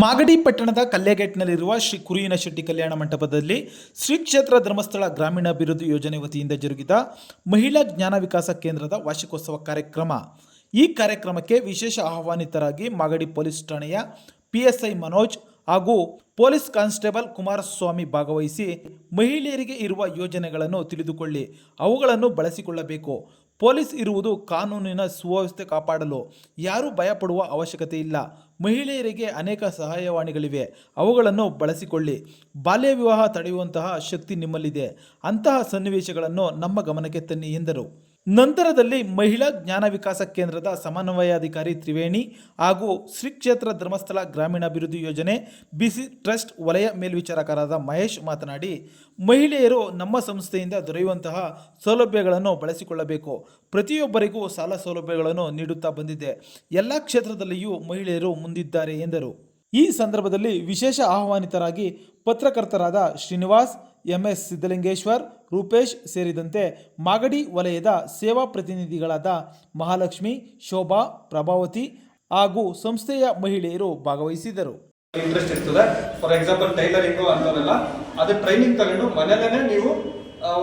ಮಾಗಡಿ ಪಟ್ಟಣದ ಕಲ್ಲೆಗೇಟ್ನಲ್ಲಿರುವ ಶ್ರೀ ಕುರಿಯಿನ ಶೆಟ್ಟಿ ಕಲ್ಯಾಣ ಮಂಟಪದಲ್ಲಿ ಶ್ರೀ ಕ್ಷೇತ್ರ ಧರ್ಮಸ್ಥಳ ಗ್ರಾಮೀಣಾಭಿವೃದ್ಧಿ ಯೋಜನೆ ವತಿಯಿಂದ ಜರುಗಿದ ಮಹಿಳಾ ಜ್ಞಾನ ವಿಕಾಸ ಕೇಂದ್ರದ ವಾರ್ಷಿಕೋತ್ಸವ ಕಾರ್ಯಕ್ರಮ. ಈ ಕಾರ್ಯಕ್ರಮಕ್ಕೆ ವಿಶೇಷ ಆಹ್ವಾನಿತರಾಗಿ ಮಾಗಡಿ ಪೊಲೀಸ್ ಠಾಣೆಯ ಪಿಎಸ್ಐ ಮನೋಜ್ ಹಾಗೂ ಪೊಲೀಸ್ ಕಾನ್ಸ್ಟೇಬಲ್ ಕುಮಾರಸ್ವಾಮಿ ಭಾಗವಹಿಸಿ ಮಹಿಳೆಯರಿಗೆ ಇರುವ ಯೋಜನೆಗಳನ್ನು ತಿಳಿದುಕೊಳ್ಳಿ. ಅವುಗಳನ್ನು ಬಳಸಿಕೊಳ್ಳಬೇಕು. ಪೊಲೀಸ್ ಇರುವುದು ಕಾನೂನಿನ ಸುವ್ಯವಸ್ಥೆ ಕಾಪಾಡಲು ಯಾರೂ ಭಯಪಡುವ ಅವಶ್ಯಕತೆ ಇಲ್ಲ. ಮಹಿಳೆಯರಿಗೆ ಅನೇಕ ಸಹಾಯವಾಣಿಗಳಿವೆ. ಅವುಗಳನ್ನು ಬಳಸಿಕೊಳ್ಳಿ. ಬಾಲ್ಯ ವಿವಾಹ ತಡೆಯುವಂತಹ ಶಕ್ತಿ ನಿಮ್ಮಲ್ಲಿದೆ. ಅಂತಹ ಸನ್ನಿವೇಶಗಳನ್ನು ನಮ್ಮ ಗಮನಕ್ಕೆ ತನ್ನಿ ಎಂದರು. ನಂತರದಲ್ಲಿ ಮಹಿಳಾ ಜ್ಞಾನ ವಿಕಾಸ ಕೇಂದ್ರದ ಸಮನ್ವಯಾಧಿಕಾರಿ ತ್ರಿವೇಣಿ ಹಾಗೂ ಶ್ರೀ ಕ್ಷೇತ್ರ ಧರ್ಮಸ್ಥಳ ಗ್ರಾಮೀಣಾಭಿವೃದ್ಧಿ ಯೋಜನೆ ಬಿಸಿ ಟ್ರಸ್ಟ್ ವಲಯ ಮೇಲ್ವಿಚಾರಕರಾದ ಮಹೇಶ್ ಮಾತನಾಡಿ, ಮಹಿಳೆಯರು ನಮ್ಮ ಸಂಸ್ಥೆಯಿಂದ ದೊರೆಯುವಂತಹ ಸೌಲಭ್ಯಗಳನ್ನು ಬಳಸಿಕೊಳ್ಳಬೇಕು. ಪ್ರತಿಯೊಬ್ಬರಿಗೂ ಸಾಲ ಸೌಲಭ್ಯಗಳನ್ನು ನೀಡುತ್ತಾ ಬಂದಿದೆ. ಎಲ್ಲ ಕ್ಷೇತ್ರದಲ್ಲಿಯೂ ಮಹಿಳೆಯರು ಮುಂದಿದ್ದಾರೆ ಎಂದರು. ಈ ಸಂದರ್ಭದಲ್ಲಿ ವಿಶೇಷ ಆಹ್ವಾನಿತರಾಗಿ ಪತ್ರಕರ್ತರಾದ ಶ್ರೀನಿವಾಸ್, ಎಂಎಸ್ ಸಿದ್ದಲಿಂಗೇಶ್ವರ್ ರೂಪೇಶ್ ಸೇರಿದಂತೆ ಮಾಗಡಿ ವಲಯದ ಸೇವಾ ಪ್ರತಿನಿಧಿಗಳಾದ ಮಹಾಲಕ್ಷ್ಮಿ, ಶೋಭಾ, ಪ್ರಭಾವತಿ ಹಾಗೂ ಸಂಸ್ಥೆಯ ಮಹಿಳೆಯರು ಭಾಗವಹಿಸಿದರು ಇಂಟ್ರೆಸ್ಟ್ ಇರ್ತದೆ. ಫಾರ್ ಎಕ್ಸಾಂಪಲ್ ಟೈಲರಿಂಗು ಅಂತವರೆಲ್ಲ ಅದೇ ಟ್ರೈನಿಂಗ್ ತಗೊಂಡು ಮನೆಯಲ್ಲೇ ನೀವು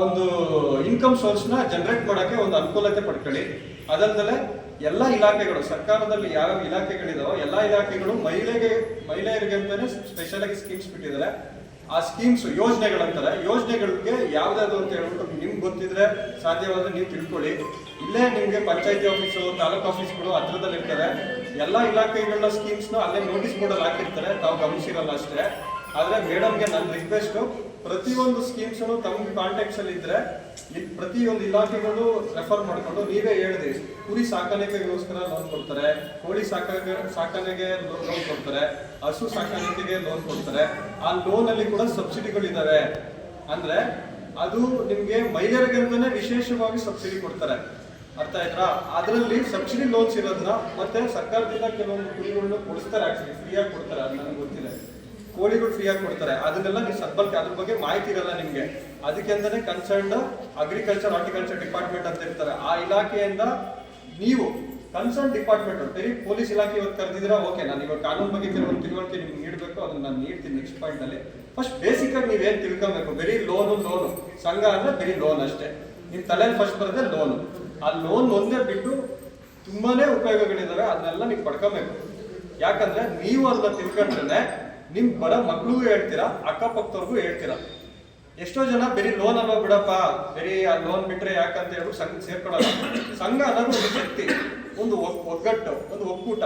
ಒಂದು ಇನ್ಕಮ್ ಸೋರ್ಸ್ನ ಜನರೇಟ್ ಮಾಡೋಕ್ಕೆ ಒಂದು ಅನುಕೂಲತೆ ಪಡ್ಕೊಳ್ಳಿ. ಅದಲ್ಲದೆ ಎಲ್ಲ ಇಲಾಖೆಗಳು, ಸರ್ಕಾರದಲ್ಲಿ ಯಾವ ಇಲಾಖೆಗಳಿದಾವೋ ಎಲ್ಲ ಇಲಾಖೆಗಳು ಮಹಿಳೆಗೆ, ಮಹಿಳೆಯರಿಗೆ ಅಂತಾನೆ ಸ್ಪೆಷಲ್ ಆಗಿ ಸ್ಕೀಮ್ಸ್ ಬಿಟ್ಟಿದ್ದಾರೆ. ಆ ಸ್ಕೀಮ್ಸ್ ಯೋಜನೆಗಳಂತಾರೆ ಯೋಜನೆಗಳಿಗೆ ಯಾವ್ದಾದ್ರು ಅಂತ ಹೇಳ್ಬಿಟ್ಟು ನಿಮ್ಗೆ ಗೊತ್ತಿದ್ರೆ ಸಾಧ್ಯವಾದ್ರೆ ನೀವು ತಿಳ್ಕೊಳ್ಳಿ. ಇಲ್ಲೇ ನಿಮಗೆ ಪಂಚಾಯತಿ ಆಫೀಸು ತಾಲೂಕು ಆಫೀಸ್ಗಳು ಹತ್ರದಲ್ಲಿ ಇರ್ತಾರೆ ಎಲ್ಲ ಇಲಾಖೆಗಳ ಸ್ಕೀಮ್ಸ್ನ ಅಲ್ಲೇ ನೋಟಿಸ್ ಬೋರ್ಡಲ್ಲಿ ಹಾಕಿರ್ತಾರೆ. ತಾವು ಗಮನಿಸಿರಲ್ಲ ಅಷ್ಟೇ. ಆದರೆ ಮೇಡಮ್ಗೆ ನನ್ನ ರಿಕ್ವೆಸ್ಟ್ ಪ್ರತಿಯೊಂದು ಸ್ಕೀಮ್ಸ್ ತಮ್ಮ ಕಾಂಟ್ಯಾಕ್ಟ್ಸ್ ಅಲ್ಲಿ ಇದ್ರೆ ಪ್ರತಿಯೊಂದು ಇಲಾಖೆಗಳು ರೆಫರ್ ಮಾಡಿಕೊಂಡು ನೀವೇ ಹೇಳಿದ್ರಿ ಕುರಿ ಸಾಕಾಣಿಕೆಗೋಸ್ಕರ ಲೋನ್ ಕೊಡ್ತಾರೆ, ಕೋಳಿ ಸಾಕಾಣಿಕೆ ಸಾಕಾಣಿಕೆ ಲೋನ್ ಕೊಡ್ತಾರೆ, ಹಸು ಸಾಕಾಣಿಕೆಗೆ ಲೋನ್ ಕೊಡ್ತಾರೆ, ಆ ಲೋನ್ ಅಲ್ಲಿ ಕೂಡ ಸಬ್ಸಿಡಿಗಳಿದ್ದಾವೆ ಅಂದ್ರೆ ಅದು ನಿಮ್ಗೆ ಮಹಿಳೆಯರಿಗೆ ವಿಶೇಷವಾಗಿ ಸಬ್ಸಿಡಿ ಕೊಡ್ತಾರೆ. ಅರ್ಥ ಆಯ್ತಾ? ಅದರಲ್ಲಿ ಸಬ್ಸಿಡಿ ಲೋನ್ಸ್ ಇರೋದನ್ನ ಮತ್ತೆ ಸರ್ಕಾರದಿಂದ ಕೆಲವೊಂದು ಕುರಿಗಳನ್ನ ಕೊಡಿಸ್ತಾರೆ ಆಕ್ಚುಲಿ ಫ್ರೀಯಾಗಿ ಕೊಡ್ತಾರೆ, ಅದು ನನಗೆ ಗೊತ್ತಿಲ್ಲ. ಕೋಳಿಗಳು ಫ್ರೀಯಾಗಿ ಕೊಡ್ತಾರೆ. ಅದನ್ನೆಲ್ಲ ನೀವು ಸದ್ಬಳಕೆ, ಅದ್ರ ಬಗ್ಗೆ ಮಾಹಿತಿ ಇರಲ್ಲ ನಿಮಗೆ. ಅದಕ್ಕೆ ಕನ್ಸರ್ನ್ ಅಗ್ರಿಕಲ್ಚರ್ ಹಾರ್ಟಿಕಲ್ಚರ್ ಡಿಪಾರ್ಟ್ಮೆಂಟ್ ಅಂತ ಇರ್ತಾರೆ. ಆ ಇಲಾಖೆಯಿಂದ ನೀವು ಕನ್ಸರ್ನ್ ಡಿಪಾರ್ಟ್ಮೆಂಟ್ ಬರೀ ಪೊಲೀಸ್ ಇಲಾಖೆ ಇವತ್ತು ಕರೆದಿದ್ದೀರಾ? ಓಕೆ ನಾನು ಇವಾಗ ಕಾನೂನು ಬಗ್ಗೆ ಕೆಲವೊಂದು ತಿಳುವಳಿಕೆ ನಿಮ್ಗೆ ನೀಡಬೇಕು. ಅದನ್ನ ನಾನು ನೀಡ್ತೀನಿ ನೆಕ್ಸ್ಟ್ ಪಾಯಿಂಟ್ ಅಲ್ಲಿ. ಫಸ್ಟ್ ಬೇಸಿಕ್ ಆಗಿ ನೀವೇನ್ ತಿಳ್ಕೊಬೇಕು? ಬರೀ ಲೋನು ಲೋನು ಸಂಘ ಅಂದ್ರೆ ಬರೀ ಲೋನ್ ಅಷ್ಟೇ. ನಿಮ್ಮ ತಲೆಯಲ್ಲಿ ಫಸ್ಟ್ ಬರೋದೇ ಲೋನ್ ಆ ಲೋನ್ ಒಂದೇ ಬಿಟ್ಟು ತುಂಬಾನೇ ಉಪಯೋಗಗಳಿದಾವೆ. ಅದನ್ನೆಲ್ಲ ನೀವು ಪಡ್ಕೊಬೇಕು. ಯಾಕಂದ್ರೆ ನೀವು ಅದನ್ನ ತಿಳ್ಕೊಂಡ್ರೆ ನಿಮ್ ಬಡ ಮಕ್ಳಿಗೂ ಹೇಳ್ತೀರಾ, ಅಕ್ಕಪಕ್ಕದವ್ರಿಗೂ ಹೇಳ್ತೀರಾ? ಎಷ್ಟೋ ಜನ ಬರೀ ಲೋನ್ ಅನ್ನೋ ಬಿಡಪ್ಪ, ಬರೀ ಆ ಲೋನ್ ಬಿಟ್ರೆ ಯಾಕಂತ ಹೇಳಿ ಸಂಘ ಸೇರ್ಕೊಳ್ಳಲ್ಲ ಸಂಘ ಅನ್ನೋದು ಒಂದು ಶಕ್ತಿ, ಒಂದು ಒಗ್- ಒಗ್ಗಟ್ಟು, ಒಂದು ಒಕ್ಕೂಟ.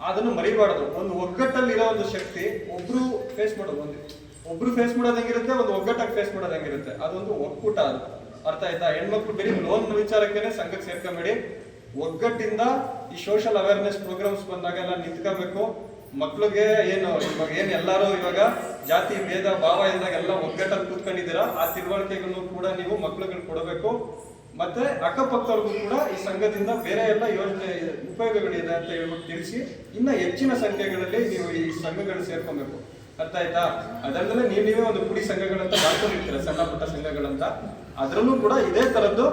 ಅದನ್ನು ಮರಿಬಾರ್ದು. ಒಂದು ಒಗ್ಗಟ್ಟಲ್ಲಿರೋ ಒಂದು ಶಕ್ತಿ ಒಬ್ರು ಫೇಸ್ ಮಾಡೋದು ಒಂದು. ಒಬ್ರು ಫೇಸ್ ಮಾಡೋದು ಹೆಂಗಿರುತ್ತೆ, ಒಂದು ಒಗ್ಗಟ್ಟಾಗಿ ಫೇಸ್ ಮಾಡೋದು ಹೆಂಗಿರುತ್ತೆ. ಅದೊಂದು ಒಕ್ಕೂಟ ಅದು. ಅರ್ಥ ಆಯ್ತಾ? ಹೆಣ್ಮಕ್ಳು ಬರೀ ಲೋನ್ ವಿಚಾರಕ್ಕೇನೆ ಸಂಘಕ್ಕೆ ಸೇರ್ಕೊಂಬೇಡಿ. ಒಗ್ಗಟ್ಟಿಂದ ಈ ಸೋಷಲ್ ಅವೇರ್ನೆಸ್ ಪ್ರೋಗ್ರಾಮ್ಸ್ ಬಂದಾಗೆಲ್ಲ ನಿಂತ್ಕೋಬೇಕು ಮಕ್ಳಿಗೆ ಏನು, ಇವಾಗ ಏನ್ ಎಲ್ಲಾರು ಇವಾಗ ಜಾತಿ, ಭೇದ, ಭಾವ ಇಲ್ದಾಗ ಎಲ್ಲ ಒಗ್ಗಟ್ಟಲ್ಲಿ ಕೂತ್ಕೊಂಡಿದ್ದೀರಾ, ಆ ತಿಳುವಳಿಕೆಗಳನ್ನು ಕೂಡ ನೀವು ಮಕ್ಳುಗಳು ಕೊಡಬೇಕು. ಮತ್ತೆ ಅಕ್ಕಪಕ್ಕವ್ರಿಗೂ ಕೂಡ ಈ ಸಂಘದಿಂದ ಬೇರೆ ಎಲ್ಲ ಯೋಜನೆ ಉಪಯೋಗಗಳಿದೆ ಅಂತ ಹೇಳ್ಬಿಟ್ಟು ತಿಳಿಸಿ, ಇನ್ನ ಹೆಚ್ಚಿನ ಸಂಖ್ಯೆಗಳಲ್ಲಿ ನೀವು ಈ ಸಂಘಗಳು ಸೇರ್ಕೊಬೇಕು. ಅರ್ಥ ಆಯ್ತಾ ಅದಲ್ಲದೆ ನೀವು ನೀವೇ ಒಂದು ಪುಡಿ ಸಂಘಗಳಂತ ಮಾಡ್ಕೊಂಡಿರ್ತೀರ, ಸಣ್ಣ ಪುಟ್ಟ ಸಂಘಗಳಂತ. ಅದರಲ್ಲೂ ಕೂಡ ಇದೇ ತರದ್ದು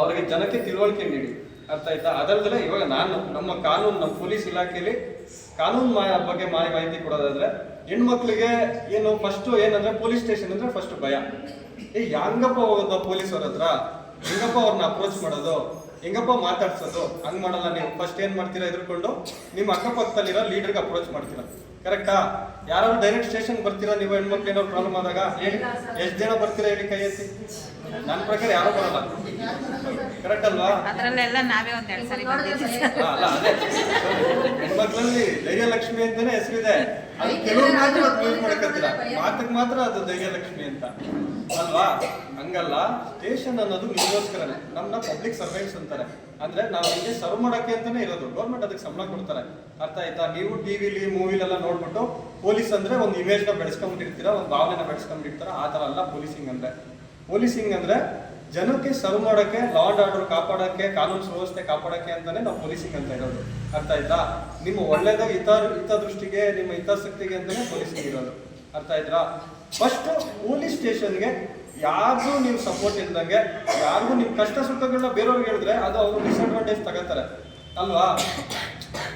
ಅವರಿಗೆ ಜನಕ್ಕೆ ತಿಳುವಳಿಕೆ ನೀಡಿ. ಅರ್ಥ ಆಯ್ತಾ? ಅದಲ್ದಲ್ಲ ಇವಾಗ ನಾನು ನಮ್ಮ ಕಾನೂನು ನಮ್ಮ ಪೊಲೀಸ್ ಇಲಾಖೆಯಲ್ಲಿ ಕಾನೂನು ಬಗ್ಗೆ ಮಾಹಿತಿ ಕೊಡೋದಾದ್ರೆ ಹೆಣ್ಮಕ್ಳಿಗೆ ಏನು ಫಸ್ಟ್ ಏನಂದ್ರೆ ಪೊಲೀಸ್ ಸ್ಟೇಷನ್ ಅಂದ್ರೆ ಫಸ್ಟ್ ಭಯ. ಏ ಹೆಂಗಪ್ಪ ಹೋಗೋದು ಪೊಲೀಸ್ ಅವ್ರ ಹತ್ರ ಹೆಂಗಪ್ಪ ಅವ್ರನ್ನ ಅಪ್ರೋಚ್ ಮಾಡೋದು? ಹೆಂಗಪ್ಪ ಮಾತಾಡ್ಸೋದು? ಹಂಗ್ ಮಾಡಲ್ಲ ನೀವು. ಫಸ್ಟ್ ಏನ್ ಮಾಡ್ತೀರಾ ಎದುರ್ಕೊಂಡು? ನಿಮ್ಮ ಅಕ್ಕಪಕ್ಕದಲ್ಲಿರೋ ಲೀಡರ್ಗೆ ಅಪ್ರೋಚ್ ಮಾಡ್ತೀರಾ? ಕರೆಕ್ಟಾ ಯಾರಾದ್ರು ಡೈರೆಕ್ಟ್ ಸ್ಟೇಷನ್ ಬರ್ತೀರಾ ನೀವು ಹೆಣ್ಮಕ್ಳು ಏನೋ ಪ್ರಾಬ್ಲಮ್ ಆದಾಗ? ಹೇಳಿ. ಎಷ್ಟು ಜನ ಬರ್ತೀರಾ ಹೇಳಿ ಕೈ ಎತ್ತಿ ನನ್ನ ಪ್ರಕಾರ ಯಾರು ಬರಲ್ಲ. ಕರೆಕ್ಟ್ ಅಲ್ವಾ? ಅಲ್ಲ ಅದೇ. ಹೆಣ್ಮಕ್ಳಲ್ಲಿ ಧೈರ್ಯ ಲಕ್ಷ್ಮಿ ಅಂತಾನೆ ಹೆಸರಿದೆ. ಅದು ಕೆಲವ್ರು ಮಾತ್ರ ಅದು ಯೂಸ್ ಮಾಡಕತ್ತಿಲ್ಲ ಮಾತಕ್ ಮಾತ್ರ ಅದು ಧೈರ್ಯ ಲಕ್ಷ್ಮಿ ಅಂತ. ಅಲ್ವಾ? ಹಂಗಲ್ಲ. ಸ್ಟೇಷನ್ ಅನ್ನೋದು ನಿಮಗೋಸ್ಕರನೇ ನಮ್ಮನ್ನ ಪಬ್ಲಿಕ್ ಸರ್ವೆಂಟ್ಸ್ ಅಂತಾರೆ. ಅಂದ್ರೆ ನಾವು ಇಲ್ಲಿ ಸರ್ವ್ ಮಾಡಕ್ಕೆ ಅಂತಾನೆ ಇರೋದು. ಗೌರ್ಮೆಂಟ್ ಅದಕ್ಕೆ ಸಂಬಳ ಕೊಡ್ತಾರೆ. ಅರ್ಥ ಆಯ್ತಾ? ನೀವು ಟಿವಿಲಿ ಮೂವಿಲೆಲ್ಲ ನೋಡ್ಬಿಟ್ಟು ಪೊಲೀಸ್ ಅಂದ್ರೆ ಒಂದು ಇಮೇಜ್ನ ಬೆಳೆಸ್ಕೊಂಡ್ಬಿಟ್ಟಿರ್ತೀರಾ, ಒಂದು ಭಾವನೆನ ಬೆಳೆಸ್ಕೊಂಡ್ಬಿಡ್ತಾರ, ಆ ಥರ ಅಲ್ಲ ಪೊಲೀಸಿಂಗ್ ಅಂದ್ರೆ. ಪೊಲೀಸಿಂಗ್ ಅಂದ್ರೆ ಜನಕ್ಕೆ ಸರ್ವ್ ಮಾಡೋಕೆ ಲಾ ಅಂಡ್ ಆರ್ಡರ್ ಕಾಪಾಡಕ್ಕೆ, ಕಾನೂನು ಸುವ್ಯವಸ್ಥೆ ಕಾಪಾಡಕ್ಕೆ ಅಂತಾನೆ ನಾವು ಪೊಲೀಸಿಂಗ್ ಅಂತ ಇರೋದು. ಅರ್ಥ ಆಯ್ತಾ? ನಿಮ್ಮ ಒಳ್ಳೇದಾಗ ಹಿತ, ಹಿತದೃಷ್ಟಿಗೆ, ನಿಮ್ಮ ಹಿತಾಸಕ್ತಿಗೆ ಅಂತಾನೆ ಪೊಲೀಸಿಂಗ್ ಇರೋದು. ಅರ್ಥ ಆಯ್ತಾ? ಫಸ್ಟ್ ಪೊಲೀಸ್ ಸ್ಟೇಷನ್ಗೆ ಯಾರಿಗೂ ನೀವು ಸಪೋರ್ಟ್ ಇಲ್ದಂಗೆ, ಯಾರಿಗೂ ನಿಮ್ ಕಷ್ಟ ಸುಖಗಳನ್ನ ಬೇರೆಯವ್ರಿಗೆ ಹೇಳಿದ್ರೆ ಅದು ಅವರು ಡಿಸ್ಅಡ್ವಾಂಟೇಜ್ ತಗೋತಾರೆ. ಅಲ್ವಾ?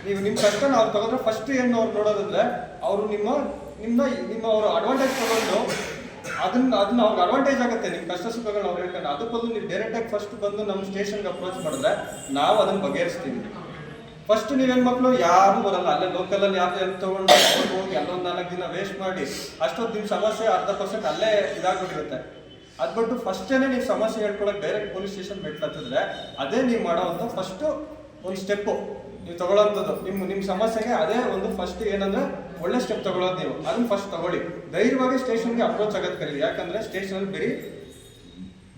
ನೀವು ನಿಮ್ಮ ಕಷ್ಟನ ಅವ್ರು ತಗೊಂಡ್ರೆ ಫಸ್ಟ್ ಏನು ಅವ್ರು ನೋಡೋದಂದ್ರೆ, ಅವರು ನಿಮ್ಮ ನಿಮ್ಮ ನಿಮ್ಮ ಅವರು ಅಡ್ವಾಂಟೇಜ್ ತಗೊಂಡು ಅದನ್ನ ಅದನ್ನ ಅವ್ರಿಗೆ ಅಡ್ವಾಂಟೇಜ್ ಆಗುತ್ತೆ. ನಿಮ್ಮ ಕಷ್ಟ ಸುಖಗಳನ್ನ ಅವ್ರು ಹೇಳ್ಕೊಂಡು ಅದಕ್ಕೆ ಬದಲು ನೀವು ಡೈರೆಕ್ಟ್ ಆಗಿ ಫಸ್ಟ್ ಬಂದು ನಮ್ಮ ಸ್ಟೇಷನ್ಗೆ ಅಪ್ರೋಚ್ ಮಾಡಿದ್ರೆ ನಾವು ಅದನ್ನ ಬಗೆಹರಿಸ್ತೀವಿ. ಫಸ್ಟ್ ನೀವು ಹೆಣ್ಮಕ್ಳು ಯಾರು ಬರಲ್ಲ. ಅಲ್ಲೇ ಲೋಕಲ್ ಅಲ್ಲಿ ಯಾರು ಹೆಲ್ಪ್ ತಗೊಂಡು ಹೋಗಿ ಅಲ್ಲೊಂದು ನಾಲ್ಕು ದಿನ ವೇಸ್ಟ್ ಮಾಡಿ, ಅಷ್ಟೊತ್ತು ನಿಮ್ಮ ಸಮಸ್ಯೆ ಅರ್ಧ ಪರ್ಸೆಂಟ್ ಅಲ್ಲೇ ಇದಾಗ್ಬಿಟ್ಟಿರುತ್ತೆ. ಅದು ಬಿಟ್ಟು ಫಸ್ಟೇನೆ ನೀವು ಸಮಸ್ಯೆ ಹೇಳ್ಕೊಳಕ್ ಡೈರೆಕ್ಟ್ ಪೊಲೀಸ್ ಸ್ಟೇಷನ್ ಮೆಟ್ಲತ್ತಿದ್ರೆ ಅದೇ ನೀವು ಮಾಡೋವಂಥ ಫಸ್ಟ್ ಒಂದು ಸ್ಟೆಪ್ಪು ನೀವು ತಗೊಳ್ಳೋಂಥದ್ದು. ನಿಮ್ಮ ನಿಮ್ಮ ಸಮಸ್ಯೆಗೆ ಅದೇ ಒಂದು ಫಸ್ಟ್ ಏನಂದ್ರೆ ಒಳ್ಳೆ ಸ್ಟೆಪ್ ತಗೊಳ್ಳೋದು ನೀವು. ಅದನ್ನ ಫಸ್ಟ್ ತಗೊಳ್ಳಿ. ಧೈರ್ಯವಾಗಿ ಸ್ಟೇಷನ್ಗೆ ಅಪ್ರೋಚ್ ಆಗೋದು ಕರೀರಿ. ಯಾಕಂದ್ರೆ ಸ್ಟೇಷನಲ್ಲಿ ಬರೀ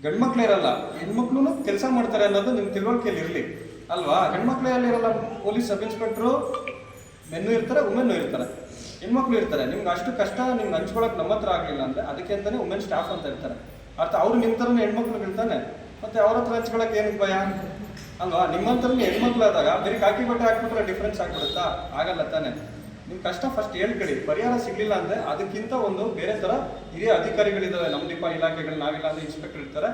ಗಂಡ್ಮಕ್ಳು ಇರಲ್ಲ. ಹೆಣ್ಮಕ್ಳು ಕೆಲಸ ಮಾಡ್ತಾರೆ ಅನ್ನೋದು ನಿಮ್ಮ ತಿಳುವಳಿಕೆಯಲ್ಲಿ ಇರಲಿ ಅಲ್ವಾ? ಹೆಣ್ಮಕ್ಳು ಇರಲ್ಲ ಪೊಲೀಸ್ ಸಬ್ ಇನ್ಸ್ಪೆಕ್ಟ್ರು, ಮೆನ್ನು ಇರ್ತಾರೆ ಉಮೆನ್ನು ಇರ್ತಾರೆ. ಹೆಣ್ಮಕ್ಳು ಇರ್ತಾರೆ. ನಿಮ್ಗೆ ಅಷ್ಟು ಕಷ್ಟ ನಿಮ್ಗೆ ಹಂಚ್ಕೊಳಕ್ ನಮ್ಮ ಹತ್ರ ಆಗಲಿಲ್ಲ ಅಂದ್ರೆ ಅದಕ್ಕೆ ಅಂತಾನೆ ವುಮೆನ್ ಸ್ಟಾಫ್ ಅಂತ ಇರ್ತಾರೆ ಅರ್ಥ, ಅವ್ರು ನಿಮ್ಮ ಥರನೇ ಹೆಣ್ಮಕ್ಳು ಇರ್ತಾನೆ. ಮತ್ತೆ ಅವ್ರ ಹತ್ರ ಹಂಚ್ಕೊಳಕ್ ಏನು ಭಯ? ಅಲ್ವಾ? ನಿಮ್ಮಂತರಲ್ಲಿ ಹೆಣ್ಮಕ್ಳು ಆದಾಗ ಬರೀ ಕಾಕಿ ಬಟ್ಟೆ ಹಾಕ್ಬಿಟ್ರೆ ಡಿಫ್ರೆನ್ಸ್ ಆಗ್ಬಿಡುತ್ತಾ? ಆಗಲ್ಲ ತಾನೆ. ನಿಮ್ ಕಷ್ಟ ಫಸ್ಟ್ ಹೇಳ್ಕೊಡಿ ಪರಿಹಾರ ಸಿಗ್ಲಿಲ್ಲ ಅಂದ್ರೆ ಅದಕ್ಕಿಂತ ಒಂದು ಬೇರೆ ತರ ಹಿರಿಯ ಅಧಿಕಾರಿಗಳಿದಾವೆ. ನಮ್ಮ ದೀಪ ಇಲಾಖೆಗಳು, ನಾವಿಲ್ಲ ಅಂದ್ರೆ ಇನ್ಸ್ಪೆಕ್ಟರ್ ಇರ್ತಾರೆ.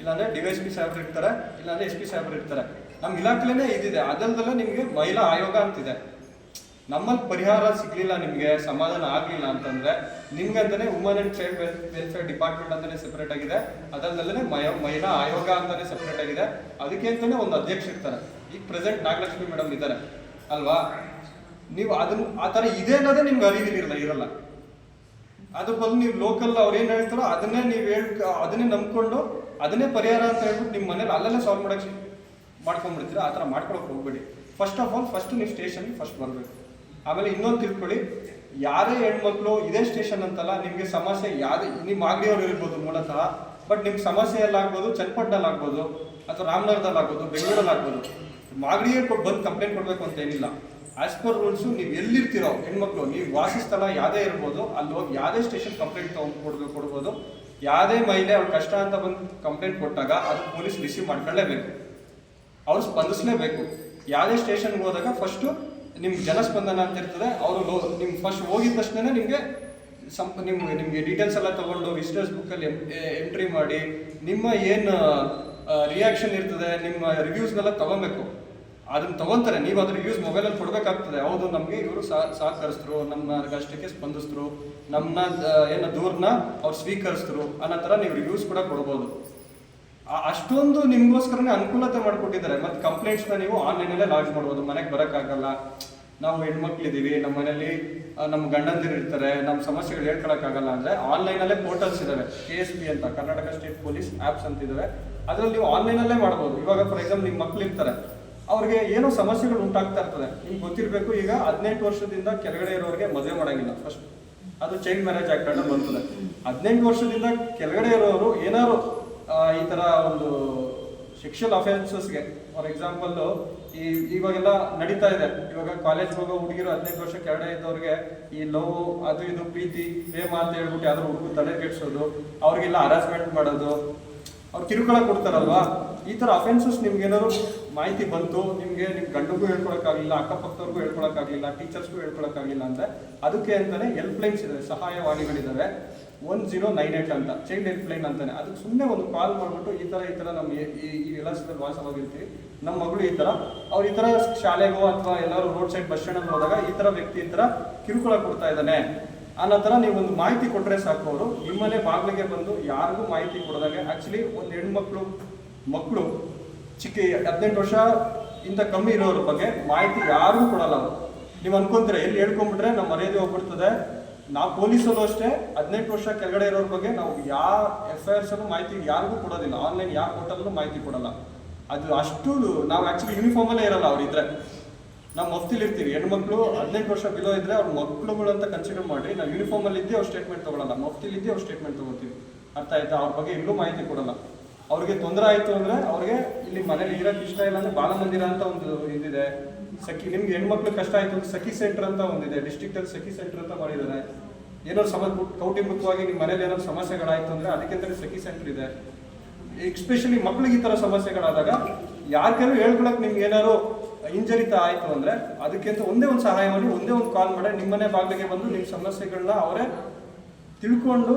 ಇಲ್ಲಾಂದ್ರೆ ಎಸ್ ಪಿ ಸಾಹೇಬ್ರು ಇರ್ತಾರೆ. ಇಲ್ಲಾಂದ್ರೆ ಎಸ್ ಪಿ ಸಾಹೇಬ್ರು ಇರ್ತಾರೆ. ನಮ್ಮ ಇಲಾಖೆಲೇ ಇದಿದೆ. ಅದಲ್ದಲ್ಲ ನಿಮಗೆ ಮಹಿಳಾ ಆಯೋಗ ಅಂತಿದೆ. ನಮ್ಮಲ್ಲಿ ಪರಿಹಾರ ಸಿಗ್ಲಿಲ್ಲ ನಿಮಗೆ, ಸಮಾಧಾನ ಆಗಲಿಲ್ಲ ಅಂತಂದ್ರೆ ನಿಮ್ಗಂತಾನೆ woman and child welfare department ಅಂತಾನೆ ಸೆಪರೇಟ್ ಆಗಿದೆ. ಅದಲ್ಲದೆ ಮಹಿಳಾ ಆಯೋಗ ಅಂತಾನೆ ಸೆಪರೇಟ್ ಆಗಿದೆ. ಅದಕ್ಕೆ ಅಂತಾನೆ ಒಂದು ಅಧ್ಯಕ್ಷ ಇರ್ತಾರೆ. ಈಗ ಪ್ರೆಸೆಂಟ್ ನಾಗಲಕ್ಷ್ಮಿ ಮೇಡಮ್ ಇದ್ದಾರೆ. ಅಲ್ವಾ? ನೀವು ಅದನ್ನು, ಆ ಥರ ಇದೆ ಅನ್ನೋದೇ ನಿಮ್ಗೆ ಅರಿವಿರಲ್ಲ ಇರಲ್ಲ. ಅದ್ರ ಬದಲು ನೀವು ಲೋಕಲ್ ಅವ್ರು ಏನು ಹೇಳ್ತಾರೋ ಅದನ್ನೇ ನೀವು ಹೇಳ್ ಅದನ್ನೇ ನಂಬ್ಕೊಂಡು ಅದನ್ನೇ ಪರಿಹಾರ ಅಂತ ಹೇಳ್ಬಿಟ್ಟು ನಿಮ್ಮ ಮನೇಲಿ ಅಲ್ಲಲ್ಲೇ ಸಾಲ್ವ್ ಮಾಡಕ್ಕೆ ಮಾಡ್ಕೊಂಡ್ಬಿಡ್ತೀರಾ, ಆ ಥರ ಮಾಡ್ಕೊಳಕ್ಕೆ ಹೋಗ್ಬೇಡಿ. ಫಸ್ಟ್ ಆಫ್ ಆಲ್ ಫಸ್ಟ್ ನೀವು ಸ್ಟೇಷನ್ಗೆ ಫಸ್ಟ್ ಬರಬೇಕು ಆಮೇಲೆ ಇನ್ನೊಂದು ತಿಳ್ಕೊಳ್ಳಿ, ಯಾರೇ ಹೆಣ್ಮಕ್ಳು ಇದೇ ಸ್ಟೇಷನ್ ಅಂತಲ್ಲ, ನಿಮಗೆ ಸಮಸ್ಯೆ ಯಾವುದೇ ನಿಮ್ಮ ಆಗ್ಲಿಯವ್ರು ಇರ್ಬೋದು ಮೂಲತಃ ಬಟ್ ನಿಮ್ಗೆ ಸಮಸ್ಯೆ ಎಲ್ಲ ಆಗ್ಬೋದು ಚನ್ನಪಟ್ಟಣದಲ್ಲಿ ಆಗ್ಬೋದು ಅಥವಾ ರಾಮನಗರದಲ್ಲಿ ಆಗ್ಬೋದು ಬೆಂಗಳೂರಲ್ಲಿ ಆಗ್ಬೋದು ಮಾಗಡಿಯೇ ಕೊಟ್ಟು ಬಂದು ಕಂಪ್ಲೇಂಟ್ ಕೊಡಬೇಕು ಅಂತ ಏನಿಲ್ಲ. ಆಸ್ ಪರ್ ರೂಲ್ಸು ನೀವು ಎಲ್ಲಿರ್ತೀರೋ, ಹೆಣ್ಮಕ್ಳು, ನೀವು ವಾಸಸ್ಥಳ ಯಾವುದೇ ಇರ್ಬೋದು, ಅಲ್ಲಿ ಹೋಗಿ ಯಾವುದೇ ಸ್ಟೇಷನ್ ಕಂಪ್ಲೇಂಟ್ ತೊಗೊಂಡು ಕೊಡ್ಬೇಕು ಕೊಡ್ಬೋದು. ಯಾವುದೇ ಮಹಿಳೆ ಅವ್ರ ಕಷ್ಟ ಅಂತ ಬಂದು ಕಂಪ್ಲೇಂಟ್ ಕೊಟ್ಟಾಗ, ಅದು ಪೊಲೀಸ್ ರಿಸೀವ್ ಮಾಡ್ಕೊಳ್ಳೇಬೇಕು. ಅವ್ರು ಸ್ಪಂದಿಸಲೇಬೇಕು. ಯಾವುದೇ ಸ್ಟೇಷನ್ಗೆ ಹೋದಾಗ ಫಸ್ಟು ನಿಮ್ಮ ಜನಸ್ಪಂದನ ಅಂತ ಇರ್ತದೆ, ಅವರು ಲೋ ನಿಮ್ಗೆ ಫಸ್ಟ್ ಹೋಗಿದ ತಕ್ಷಣ ನಿಮಗೆ ಸಂಪ ನಿಮ್ಮ ನಿಮಗೆ ಡೀಟೇಲ್ಸ್ ಎಲ್ಲ ತೊಗೊಂಡು ವಿಸಿಟರ್ಸ್ ಬುಕ್ಕಲ್ಲಿ ಎಂಟ್ರಿ ಮಾಡಿ, ನಿಮ್ಮ ಏನು ರಿಯಾಕ್ಷನ್ ಇರ್ತದೆ, ನಿಮ್ಮ ರಿವ್ಯೂಸ್ನೆಲ್ಲ ತೊಗೊಬೇಕು. ಅದನ್ನು ತೊಗೊಂತಾರೆ. ನೀವು ಅದ್ರ ರಿವ್ಯೂಸ್ ಮೊಬೈಲಲ್ಲಿ ಕೊಡಬೇಕಾಗ್ತದೆ. ಹೌದು, ನಮಗೆ ಇವರು ಸಹಕರಿಸಿದ್ರು ನಮ್ಮ ಕಷ್ಟಕ್ಕೆ ಸ್ಪಂದಿಸಿದ್ರು ನಮ್ಮನ್ನ ಏನು ದೂರನ್ನ ಅವ್ರು ಸ್ವೀಕರಿಸಿದ್ರು ಅನ್ನೋ ಥರ ನೀವು ರಿವ್ಯೂಸ್ ಕೂಡ ಕೊಡ್ಬೋದು. ಅಷ್ಟೊಂದು ನಿಮ್ಗೋಸ್ಕರನೇ ಅನುಕೂಲತೆ ಮಾಡಿಕೊಟ್ಟಿದ್ದಾರೆ. ಮತ್ತೆ ಕಂಪ್ಲೇಂಟ್ಸ್ನ ನೀವು ಆನ್ಲೈನಲ್ಲೇ ಲಾಂಚ್ ಮಾಡ್ಬೋದು. ಮನೆಗೆ ಬರೋಕ್ಕಾಗಲ್ಲ. ನಾವು ಹೆಣ್ಮಕ್ಳಿದ್ದೀವಿ ನಮ್ಮ ಮನೇಲಿ ನಮ್ಮ ಗಂಡಂದಿರು ಇರ್ತಾರೆ. ನಮ್ಮ ಸಮಸ್ಯೆಗಳು ಹೇಳ್ಕೊಳಕ್ಕಾಗಲ್ಲ ಅಂದ್ರೆ ಆನ್ಲೈನಲ್ಲೇ ಪೋರ್ಟಲ್ಸ್ ಇದ್ದಾವೆ ಕೆ ಎಸ್ ಬಿ ಅಂತ, ಕರ್ನಾಟಕ ಸ್ಟೇಟ್ ಪೊಲೀಸ್ ಆ್ಯಪ್ಸ್ ಅಂತ ಇದಾವೆ. ಅದ್ರಲ್ಲಿ ನೀವು ಆನ್ಲೈನಲ್ಲೇ ಮಾಡ್ಬೋದು. ಇವಾಗ ಫಾರ್ ಎಕ್ಸಾಂಪಲ್ ನಿಮ್ಮ ಮಕ್ಳು ಇರ್ತಾರೆ. ಅವ್ರಿಗೆ ಏನೋ ಸಮಸ್ಯೆಗಳು ಉಂಟಾಗ್ತಾ ಇರ್ತದೆ. ನಿಮ್ಗೆ ಗೊತ್ತಿರಬೇಕು, ಈಗ ಹದಿನೆಂಟು ವರ್ಷದಿಂದ ಕೆಳಗಡೆ ಇರೋರಿಗೆ ಮದುವೆ ಮಾಡಂಗಿಲ್ಲ. ಫಸ್ಟ್ ಅದು ಚೈಲ್ಡ್ ಮ್ಯಾರೇಜ್ ಆಕ್ಟ್ ಅಂತ ಬರ್ತದೆ ಹದಿನೆಂಟು ವರ್ಷದಿಂದ ಕೆಳಗಡೆ ಇರೋರು ಏನಾದ್ರು ಈ ತರ ಒಂದು ಸೆಕ್ಷುವಲ್ ಅಫೆನ್ಸಸ್ಗೆ ಫಾರ್ ಎಕ್ಸಾಂಪಲ್ ಈ, ಇವಾಗೆಲ್ಲ ನಡೀತಾ ಇದೆ. ಇವಾಗ ಕಾಲೇಜ್ ಹೋಗೋ ಹುಡುಗಿರು ಹದಿನೈದು ವರ್ಷ ಕೆಳಗಡೆ ಇದ್ದವ್ರಿಗೆ ಈ ನೋವು ಅದು ಇದು ಪ್ರೀತಿ, ಪ್ರೇಮ ಅಂತ ಹೇಳ್ಬಿಟ್ಟು ಯಾವ್ದಾರು ಹುಡುಗರು ತಲೆ ಕೆಡಿಸೋದು, ಅವ್ರಿಗೆಲ್ಲ ಹರಾಸ್ಮೆಂಟ್ ಮಾಡೋದು, ಅವ್ರು ಕಿರುಕುಳ ಕೊಡ್ತಾರಲ್ವಾ? ಈ ತರ ಅಫೆನ್ಸಸ್ ನಿಮ್ಗೇನಾದ್ರು ಮಾಹಿತಿ ಬಂತು? ನಿಮಗೆ ನಿಮ್ಮ ಗಂಡಗೂ ಹೇಳ್ಕೊಳಕ್ಕಾಗಲಿಲ್ಲ, ಅಕ್ಕಪಕ್ಕದವ್ರಿಗೂ ಹೇಳ್ಕೊಳಕ್ಕಾಗಲಿಲ್ಲ ಟೀಚರ್ಸ್ಗೂ ಹೇಳ್ಕೊಳಕ್ಕಾಗಲಿಲ್ಲ ಅಂದ್ರೆ ಅದಕ್ಕೆ ಅಂತಲೇ ಹೆಲ್ಪ್ ಲೈನ್ಸ್ ಇದೆ, ಸಹಾಯವಾಣಿಗಳಿದಾವೆ. ಒನ್ ಜೀರೋ ನೈನ್ ಏಟ್ ಅಂತ ಚೈಲ್ಡ್ ಹೆಲ್ಪ್ ಲೈನ್ ಅಂತಾನೆ. ಅದಕ್ಕೆ ಸುಮ್ಮನೆ ಒಂದು ಕಾಲ್ ಮಾಡಿಬಿಟ್ಟು ಈ ಥರ ಈ ಥರ ನಮ್ಮ ಈ- ವಿಳಾಸದಲ್ಲಿ ವಾಸ ವಾಸವಾಗಿರ್ತೀವಿ ನಮ್ಮ ಮಗಳು ಈ ಥರ ಅವ್ರು ಈ ಥರ ಶಾಲೆಗೋ ಅಥವಾ ಎಲ್ಲರೂ ರೋಡ್ ಸೈಡ್ ಬಸ್ ಸ್ಟ್ಯಾಂಡಲ್ಲಿ ಹೋದಾಗ ಈ ಥರ ವ್ಯಕ್ತಿ ಈ ಥರ ಕಿರುಕುಳ ಕೊಡ್ತಾ ಇದ್ದಾನೆ. ಅನ್ನೋ ಥರ ನೀವು ಒಂದು ಮಾಹಿತಿ ಕೊಟ್ಟರೆ ಸಾಕು ಅವರು. ನಿಮ್ಮನೆ ಬಾಗಿಲಿಗೆ ಬಂದು ಯಾರಿಗೂ ಮಾಹಿತಿ ಕೊಡಿದಾಗ. ಆ್ಯಕ್ಚುಲಿ ಒಂದು ಹೆಣ್ಮಕ್ಳು ಮಕ್ಕಳು ಚಿಕ್ಕ ಹದಿನೆಂಟು ವರ್ಷ ಇಂತ ಕಮ್ಮಿ ಇರೋರ ಬಗ್ಗೆ ಮಾಹಿತಿ ಯಾರಿಗೂ ಕೊಡಲ್ಲ ಅವರು. ನೀವು ಅನ್ಕೊಂತೀರ? ಎಲ್ಲಿ ಹೇಳ್ಕೊಂಬಿಟ್ರೆ ನಮ್ಮ ಮರ್ಯಾದೆ ಹೋಗ್ಬಿಡ್ತದೆ. ನಾವು ಪೊಲೀಸಲ್ಲೂ ಅಷ್ಟೇ, ಹದಿನೆಂಟು ವರ್ಷ ಕೆಳಗಡೆ ಇರೋರ ಬಗ್ಗೆ ನಾವು ಯಾವ ಎಫ್ ಐ ಆರ್ಸ್ ಮಾಹಿತಿ ಯಾರಿಗೂ ಕೊಡೋದಿಲ್ಲ. ಆನ್ಲೈನ್ ಯಾವ ಪೋರ್ಟಲ್ಲೂ ಮಾಹಿತಿ ಕೊಡಲ್ಲ. ಅದು ಅಷ್ಟು ನಾವು ಆಕ್ಚುಲಿ ಯೂನಿಫಾರ್ಮಲ್ಲೇ ಇರಲ್ಲ ಅವರಿದ್ರೆ ನಾವು ಮಫ್ತಿಲಿ ಇರ್ತೀವಿ. ಹೆಣ್ಮಕ್ಳು ಹದಿನೆಂಟು ವರ್ಷ ಬಿಲೋ ಇದ್ರೆ ಅವ್ರ ಮಕ್ಕಳುಗಳು ಅಂತ ಕನ್ಸಿಡರ್ ಮಾಡಿ ನಾವು ಯೂನಿಫಾರ್ಮಲ್ಲಿ ಇದ್ದೇ ಅವ್ರ ಸ್ಟೇಟ್ಮೆಂಟ್ ತೊಗೊಳಲ್ಲ. ಮಫ್ತಿಲಿ ಇದ್ದೇ ಅವ್ರ ಸ್ಟೇಟ್ಮೆಂಟ್ ತಗೋತೀವಿ. ಅರ್ಥ ಆಯ್ತಾ? ಅವ್ರ ಬಗ್ಗೆ ಎಲ್ಲೂ ಮಾಹಿತಿ ಕೊಡಲ್ಲ. ಅವ್ರಿಗೆ ತೊಂದರೆ ಆಯ್ತು ಅಂದ್ರೆ ಅವ್ರಿಗೆ ಇಲ್ಲಿ ಮನೇಲಿ ಇರಕ್ಕೆ ಇಷ್ಟ ಇಲ್ಲ ಅಂದ್ರೆ ಬಾಲಮಂದಿರ ಅಂತ ಒಂದು ಇದಿದೆ. ಸಖಿ, ನಿಮ್ಗೆ ಹೆಣ್ಮಕ್ಳು ಕಷ್ಟ ಆಯ್ತು ಅಂದ್ರೆ ಸಖಿ ಸೆಂಟರ್ ಅಂತ ಒಂದಿದೆ. ಡಿಸ್ಟ್ರಿಕ್ಟ್ ಅಲ್ಲಿ ಸಖಿ ಸೆಂಟರ್ ಅಂತ ಮಾಡಿದ್ದಾರೆ. ಏನೋ ಸಮ ಕೌಟುಂಬಿಕವಾಗಿ ನಿಮ್ಮ ಮನೇಲಿ ಏನಾದ್ರು ಸಮಸ್ಯೆಗಳಾಯ್ತು ಅಂದ್ರೆ ಅದಕ್ಕೆ ಸಖಿ ಸೆಂಟರ್ ಇದೆ. ಎಕ್ಸ್ಪೆಷಲಿ ಮಕ್ಳಿಗೆ ಈ ತರ ಸಮಸ್ಯೆಗಳಾದಾಗ ಯಾರ ಕೈಲೂ ಹೇಳ್ಕೊಳಕ್ ನಿಮ್ಗೆ ಏನಾದ್ರು ಇಂಜರಿತ ಆಯ್ತು ಅಂದ್ರೆ ಅದಕ್ಕಿಂತ ಒಂದೇ ಒಂದು ಸಹಾಯ ಮಾಡಿ, ಒಂದೇ ಒಂದು ಕಾಲ್ ಮಾಡಿ, ನಿಮ್ಮನೆ ಬಾಗಿಲಿಗೆ ಬಂದು ನಿಮ್ಮ ಸಮಸ್ಯೆಗಳನ್ನ ಅವರೇ ತಿಳ್ಕೊಂಡು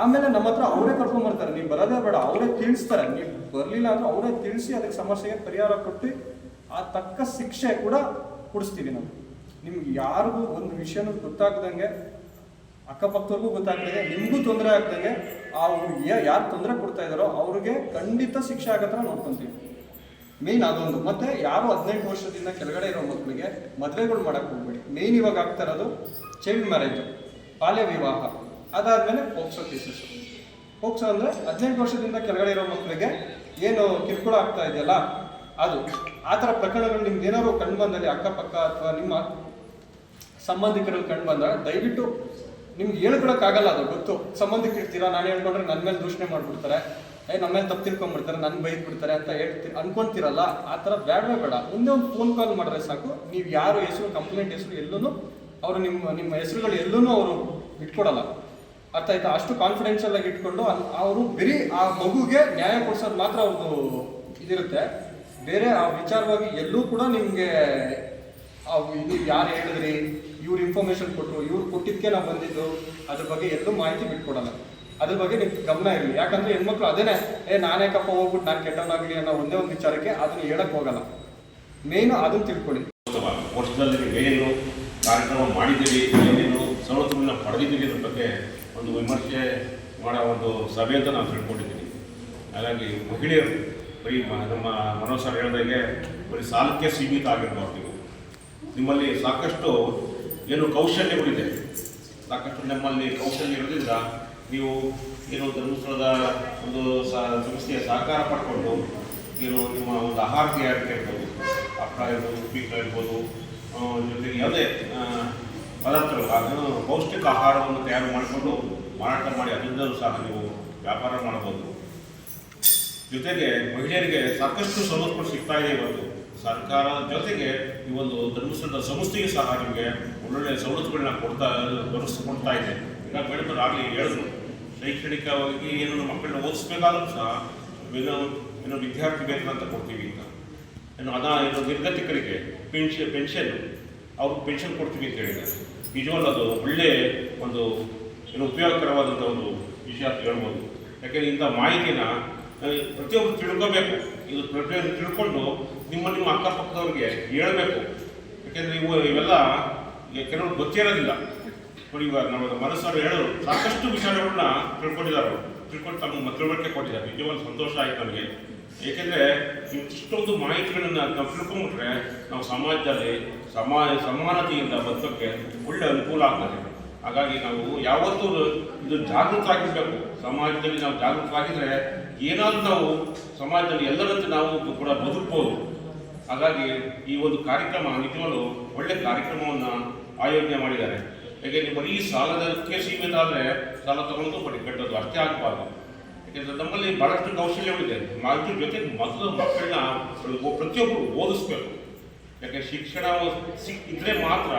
ಆಮೇಲೆ ನಮ್ಮ ಹತ್ರ ಅವರೇ ಕರ್ಕೊಂಡ್ ಬರ್ತಾರೆ. ನೀವು ಬರೋದೇ ಬೇಡ, ಅವರೇ ತಿಳಿಸ್ತಾರೆ. ನೀವು ಬರಲಿಲ್ಲ ಅಂದ್ರೆ ಅವರೇ ತಿಳಿಸಿ ಅದಕ್ಕೆ ಸಮಸ್ಯೆಗೆ ಪರಿಹಾರ ಕೊಟ್ಟು ಆ ತಕ್ಕ ಶಿಕ್ಷೆ ಕೂಡ ಕೊಡಿಸ್ತೀವಿ ನಾವು. ನಿಮ್ಗೆ ಯಾರಿಗೂ ಒಂದು ವಿಷಯನೂ ಗೊತ್ತಾಗ್ದಂಗೆ, ಅಕ್ಕಪಕ್ಕದವ್ರಿಗೂ ಗೊತ್ತಾಗ್ತದೆ ನಿಮಗೂ ತೊಂದರೆ ಆಗ್ದಂಗೆ, ಆ ಯಾರು ತೊಂದರೆ ಕೊಡ್ತಾ ಇದ್ದಾರೋ ಅವ್ರಿಗೆ ಖಂಡಿತ ಶಿಕ್ಷೆ ಆಗತ್ರ ನೋಡ್ಕೊಂತೀವಿ. ಮೇನ್ ಅದೊಂದು. ಮತ್ತೆ ಯಾರು ಹದಿನೆಂಟು ವರ್ಷದಿಂದ ಕೆಳಗಡೆ ಇರೋ ಮಕ್ಕಳಿಗೆ ಮದುವೆಗಳು ಮಾಡಕ್ ಹೋಗ್ಬೇಡಿ. ಮೇನ್ ಇವಾಗ ಆಗ್ತಾ ಇರೋದು ಚೈಲ್ಡ್ ಮ್ಯಾರೇಜ್ ಬಾಲ್ಯ ವಿವಾಹ. ಅದಾದ್ಮೇಲೆ ಪೋಕ್ಸೋ ಕೇಸಸ್ ಪೋಕ್ಸೋ ಅಂದರೆ ಹದಿನೆಂಟು ವರ್ಷದಿಂದ ಕೆಳಗಡೆ ಇರೋ ಮಕ್ಕಳಿಗೆ ಏನು ಕಿರುಕುಳ ಆಗ್ತಾ ಇದೆಯಲ್ಲ, ಅದು ಆ ಥರ ಪ್ರಕರಣಗಳು ನಿಮ್ಗೆ ಏನಾದ್ರು ಕಂಡು ಬಂದಲ್ಲಿ ಅಕ್ಕಪಕ್ಕ ಅಥವಾ ನಿಮ್ಮ ಸಂಬಂಧಿಕರಲ್ಲಿ ಕಂಡು ಬಂದಾಗ ದಯವಿಟ್ಟು ನಿಮ್ಗೆ ಹೇಳ್ಕೊಳಕ್ಕಾಗಲ್ಲ ಅದು ಗೊತ್ತು. ಸಂಬಂಧಿಕರು ಇರ್ತೀರಾ? ನಾನು ಹೇಳ್ಕೊಂಡ್ರೆ ನನ್ನ ಮೇಲೆ ದೂಷಣೆ ಮಾಡಿಬಿಡ್ತಾರೆ. ಏ ನಮ್ಮ ಮೇಲೆ ತಪ್ಪು ತಿಳ್ಕೊಂಡ್ಬಿಡ್ತಾರೆ ನನ್ನ ಬೈದು ಬಿಡ್ತಾರೆ ಅಂತ ಹೇಳ್ತಿ, ಅನ್ಕೊಂತೀರಲ್ಲ, ಆ ಥರ ಬೇಡವೇ ಬೇಡ. ಮುಂದೆ ಒಂದು ಫೋನ್ ಕಾಲ್ ಮಾಡಿದ್ರೆ ಸಾಕು. ನೀವು ಯಾರು, ಹೆಸರು ಕಂಪ್ಲೇಂಟ್ ಹೆಸರು ಎಲ್ಲೂ ಅವರು ನಿಮ್ಮ ನಿಮ್ಮ ಹೆಸರುಗಳು ಎಲ್ಲೂ ಅವರು ಇಟ್ಕೊಡಲ್ಲ. ಅರ್ಥ ಆಯ್ತಾ? ಅಷ್ಟು ಕಾನ್ಫಿಡೆನ್ಷಿಯಲ್ ಆಗಿ ಇಟ್ಕೊಂಡು ಅವರು ಬರೀ ಆ ಮಗುಗೆ ನ್ಯಾಯ ಕೊಡ್ಸೋದು ಮಾತ್ರ ಅವ್ರದ್ದು ಇದಿರುತ್ತೆ. ಬೇರೆ ಆ ವಿಚಾರವಾಗಿ ಎಲ್ಲೂ ಕೂಡ ನಿಮಗೆ ಇದು ಯಾರು ಹೇಳಿದ್ರಿ? ಇವ್ರು ಇನ್ಫಾರ್ಮೇಶನ್ ಕೊಟ್ಟರು ಇವ್ರು ಕೊಟ್ಟಿದ್ದಕ್ಕೆ ನಾವು ಬಂದಿದ್ದು, ಅದ್ರ ಬಗ್ಗೆ ಎಲ್ಲೂ ಮಾಹಿತಿ ಬಿಟ್ಕೊಡಲ್ಲ. ಅದ್ರ ಬಗ್ಗೆ ನಿಮ್ಗೆ ಗಮನ ಇರಲಿ. ಯಾಕಂದ್ರೆ ಹೆಣ್ಮಕ್ಳು ಅದೇನೆ, ಏ ನಾನೇ ಕಪ್ಪ ಹೋಗ್ಬಿಟ್ಟು ನಾನು ಕೆಟ್ಟವನಾಗಲಿ ಅನ್ನೋ ಒಂದೇ ಒಂದು ವಿಚಾರಕ್ಕೆ ಅದನ್ನ ಹೇಳಕ್ ಹೋಗಲ್ಲ. ಮೇನ್ ಅದನ್ನ ತಿಳ್ಕೊಳ್ಳಿ. ವರ್ಷದಲ್ಲಿ ಏನೇನು ಕಾರ್ಯಕ್ರಮ ಮಾಡಿದ್ದೀವಿ ಏನೇನು ಸವಲತ್ತುಗಳನ್ನ ಪಡೆದಿದ್ದೀವಿ ಅದ್ರ ಬಗ್ಗೆ ಒಂದು ವಿಮರ್ಶೆ ಮಾಡೋ ಒಂದು ಸಭೆ ಅಂತ ನಾವು ತಿಳ್ಕೊಂಡಿದ್ದೀನಿ ಹಾಗಾಗಿ ಮಹಿಳೆಯರು, ಬರೀ ನಮ್ಮ ಮನೋಜ್ ಸರ್ ಹೇಳಿದಾಗೆ ಬರೀ ಸಾಲಕ್ಕೆ ಸೀಮಿತ ಆಗಿರ್ಬಾರ್ದು ನೀವು. ನಿಮ್ಮಲ್ಲಿ ಸಾಕಷ್ಟು ಏನು ಕೌಶಲ್ಯಗಳಿದೆ. ಸಾಕಷ್ಟು ನಮ್ಮಲ್ಲಿ ಕೌಶಲ್ಯ ಇರೋದ್ರಿಂದ ನೀವು ಏನು ಧರ್ಮಸ್ಥಳದ ಒಂದು ಸಂಸ್ಥೆಯ ಸಹಕಾರ ಪಡ್ಕೊಂಡು ಏನು ನಿಮ್ಮ ಒಂದು ಆಹಾರ ತಯಾರಿಕೆ ಇರ್ಬೋದು ಹಪ್ಪಳ ಇರ್ಬೋದು ಜೊತೆಗೆ ಯಾವುದೇ ಪದಾರ್ಥಗಳು ಅದನ್ನು ಪೌಷ್ಟಿಕ ಆಹಾರವನ್ನು ತಯಾರು ಮಾಡಿಕೊಂಡು ಮಾರಾಟ ಮಾಡಿ ಅದರಿಂದಲೂ ಸಹ ನೀವು ವ್ಯಾಪಾರ ಮಾಡಬಹುದು. ಜೊತೆಗೆ ಮಹಿಳೆಯರಿಗೆ ಸಾಕಷ್ಟು ಸವಲತ್ತುಗಳು ಸಿಗ್ತಾ ಇದೆ ಇವತ್ತು. ಸರ್ಕಾರದ ಜೊತೆಗೆ ಈ ಒಂದು ಧರ್ಮಸ್ಥಳದ ಸಂಸ್ಥೆಗೆ ಸಹ ನಿಮಗೆ ಒಳ್ಳೊಳ್ಳೆ ಸವಲತ್ತುಗಳನ್ನ ಕೊಡ್ತಾ ಕೊಡ್ತಾ ಇದೆ. ಈಗ ಮೇಡಮ್ ಆಗಲಿ ಹೇಳಿದ್ರು ಶೈಕ್ಷಣಿಕವಾಗಿ ಏನು ಮಕ್ಕಳನ್ನ ಓದಿಸ್ಬೇಕಾದ್ರೂ ಸಹ ಏನೋ ಏನೋ ವಿದ್ಯಾರ್ಥಿ ವೇತನ ಕೊಡ್ತೀವಿ ಅಂತ ಏನು ಅದ ಏನು ನಿರ್ಗತಿಕರಿಗೆ ಪೆನ್ಷನ್ ಪೆನ್ಷನ್, ಅವ್ರಿಗೆ ಪೆನ್ಷನ್ ಕೊಡ್ತೀವಿ ಅಂತ ಹೇಳಿದ್ದಾರೆ. ನಿಜವಾಗ್ಲೂ ಅದು ಒಳ್ಳೆ ಒಂದು ಏನು ಉಪಯೋಗಕರವಾದಂಥ ಒಂದು ವಿಷಯ ಅಂತ ಹೇಳ್ಬೋದು. ಯಾಕೆಂದರೆ ಇಂಥ ಮಾಹಿತಿನ ಪ್ರತಿಯೊಬ್ಬರು ತಿಳ್ಕೋಬೇಕು. ಇದು ಪ್ರತಿಯೊಂದು ತಿಳ್ಕೊಂಡು ನಿಮ್ಮ ನಿಮ್ಮ ಅಕ್ಕಪಕ್ಕದವ್ರಿಗೆ ಹೇಳಬೇಕು. ಯಾಕೆಂದರೆ ಇವು, ಇವೆಲ್ಲ ಕೆಲವರು ಗೊತ್ತಿರೋದಿಲ್ಲ ಇವಾಗ ನಮ್ಮ ಮನಸ್ಸವರು ಹೇಳೋರು ಸಾಕಷ್ಟು ವಿಚಾರಗಳನ್ನ ತಿಳ್ಕೊಂಡಿದ್ದಾರೆ ಅವರು. ತಿಳ್ಕೊಂಡು ತಮ್ಮ ಮತೃಳಿಕೆ ಕೊಟ್ಟಿದ್ದಾರೆ. ನಿಜವಾಗಿ ಸಂತೋಷ ಆಯ್ತು ನನಗೆ ಏಕೆಂದರೆ ಇಷ್ಟೊಂದು ಮಾಹಿತಿಗಳನ್ನು ನಾವು ತಿಳ್ಕೊಂಬಿಟ್ರೆ ನಾವು ಸಮಾಜದಲ್ಲಿ ಸಮಾಜ ಸಮಾನತೆಯಿಂದ ಬದುಕೋಕ್ಕೆ ಒಳ್ಳೆ ಅನುಕೂಲ ಆಗ್ತದೆ. ಹಾಗಾಗಿ ನಾವು ಯಾವತ್ತೂ ಇದು ಜಾಗೃತರಾಗಿರ್ಬೇಕು. ಸಮಾಜದಲ್ಲಿ ನಾವು ಜಾಗೃತರಾಗಿದ್ರೆ ಏನಾದರೂ ನಾವು ಸಮಾಜದಲ್ಲಿ ಎಲ್ಲರಂತೆ ನಾವು ಕೂಡ ಬದುಕ್ಬೋದು. ಹಾಗಾಗಿ ಈ ಒಂದು ಕಾರ್ಯಕ್ರಮ, ನಿಜವಾಗ್ಲೂ ಒಳ್ಳೆ ಕಾರ್ಯಕ್ರಮವನ್ನು ಆಯೋಜನೆ ಮಾಡಿದ್ದಾರೆ. ಯಾಕೆಂದರೆ ಬರೀ ಸಾಲದಕ್ಕೆ ಸೀಮಿತ ಆದರೆ ಸಾಲ ತಗೊಳ್ಳೋದು ಬರೀ ಕಟ್ಟೋದು ಅಷ್ಟೇ ಆಗಬಾರ್ದು. ಯಾಕೆಂದರೆ ನಮ್ಮಲ್ಲಿ ಬಹಳಷ್ಟು ಕೌಶಲ್ಯಗಳಿದೆ. ಜೊತೆಗೆ ಮೊದಲು ಮಕ್ಕಳನ್ನ ಪ್ರತಿಯೊಬ್ಬರು ಓದಿಸ್ಬೇಕು. ಯಾಕೆ ಶಿಕ್ಷಣ ಸಿಕ್ ಇದ್ರೆ ಮಾತ್ರ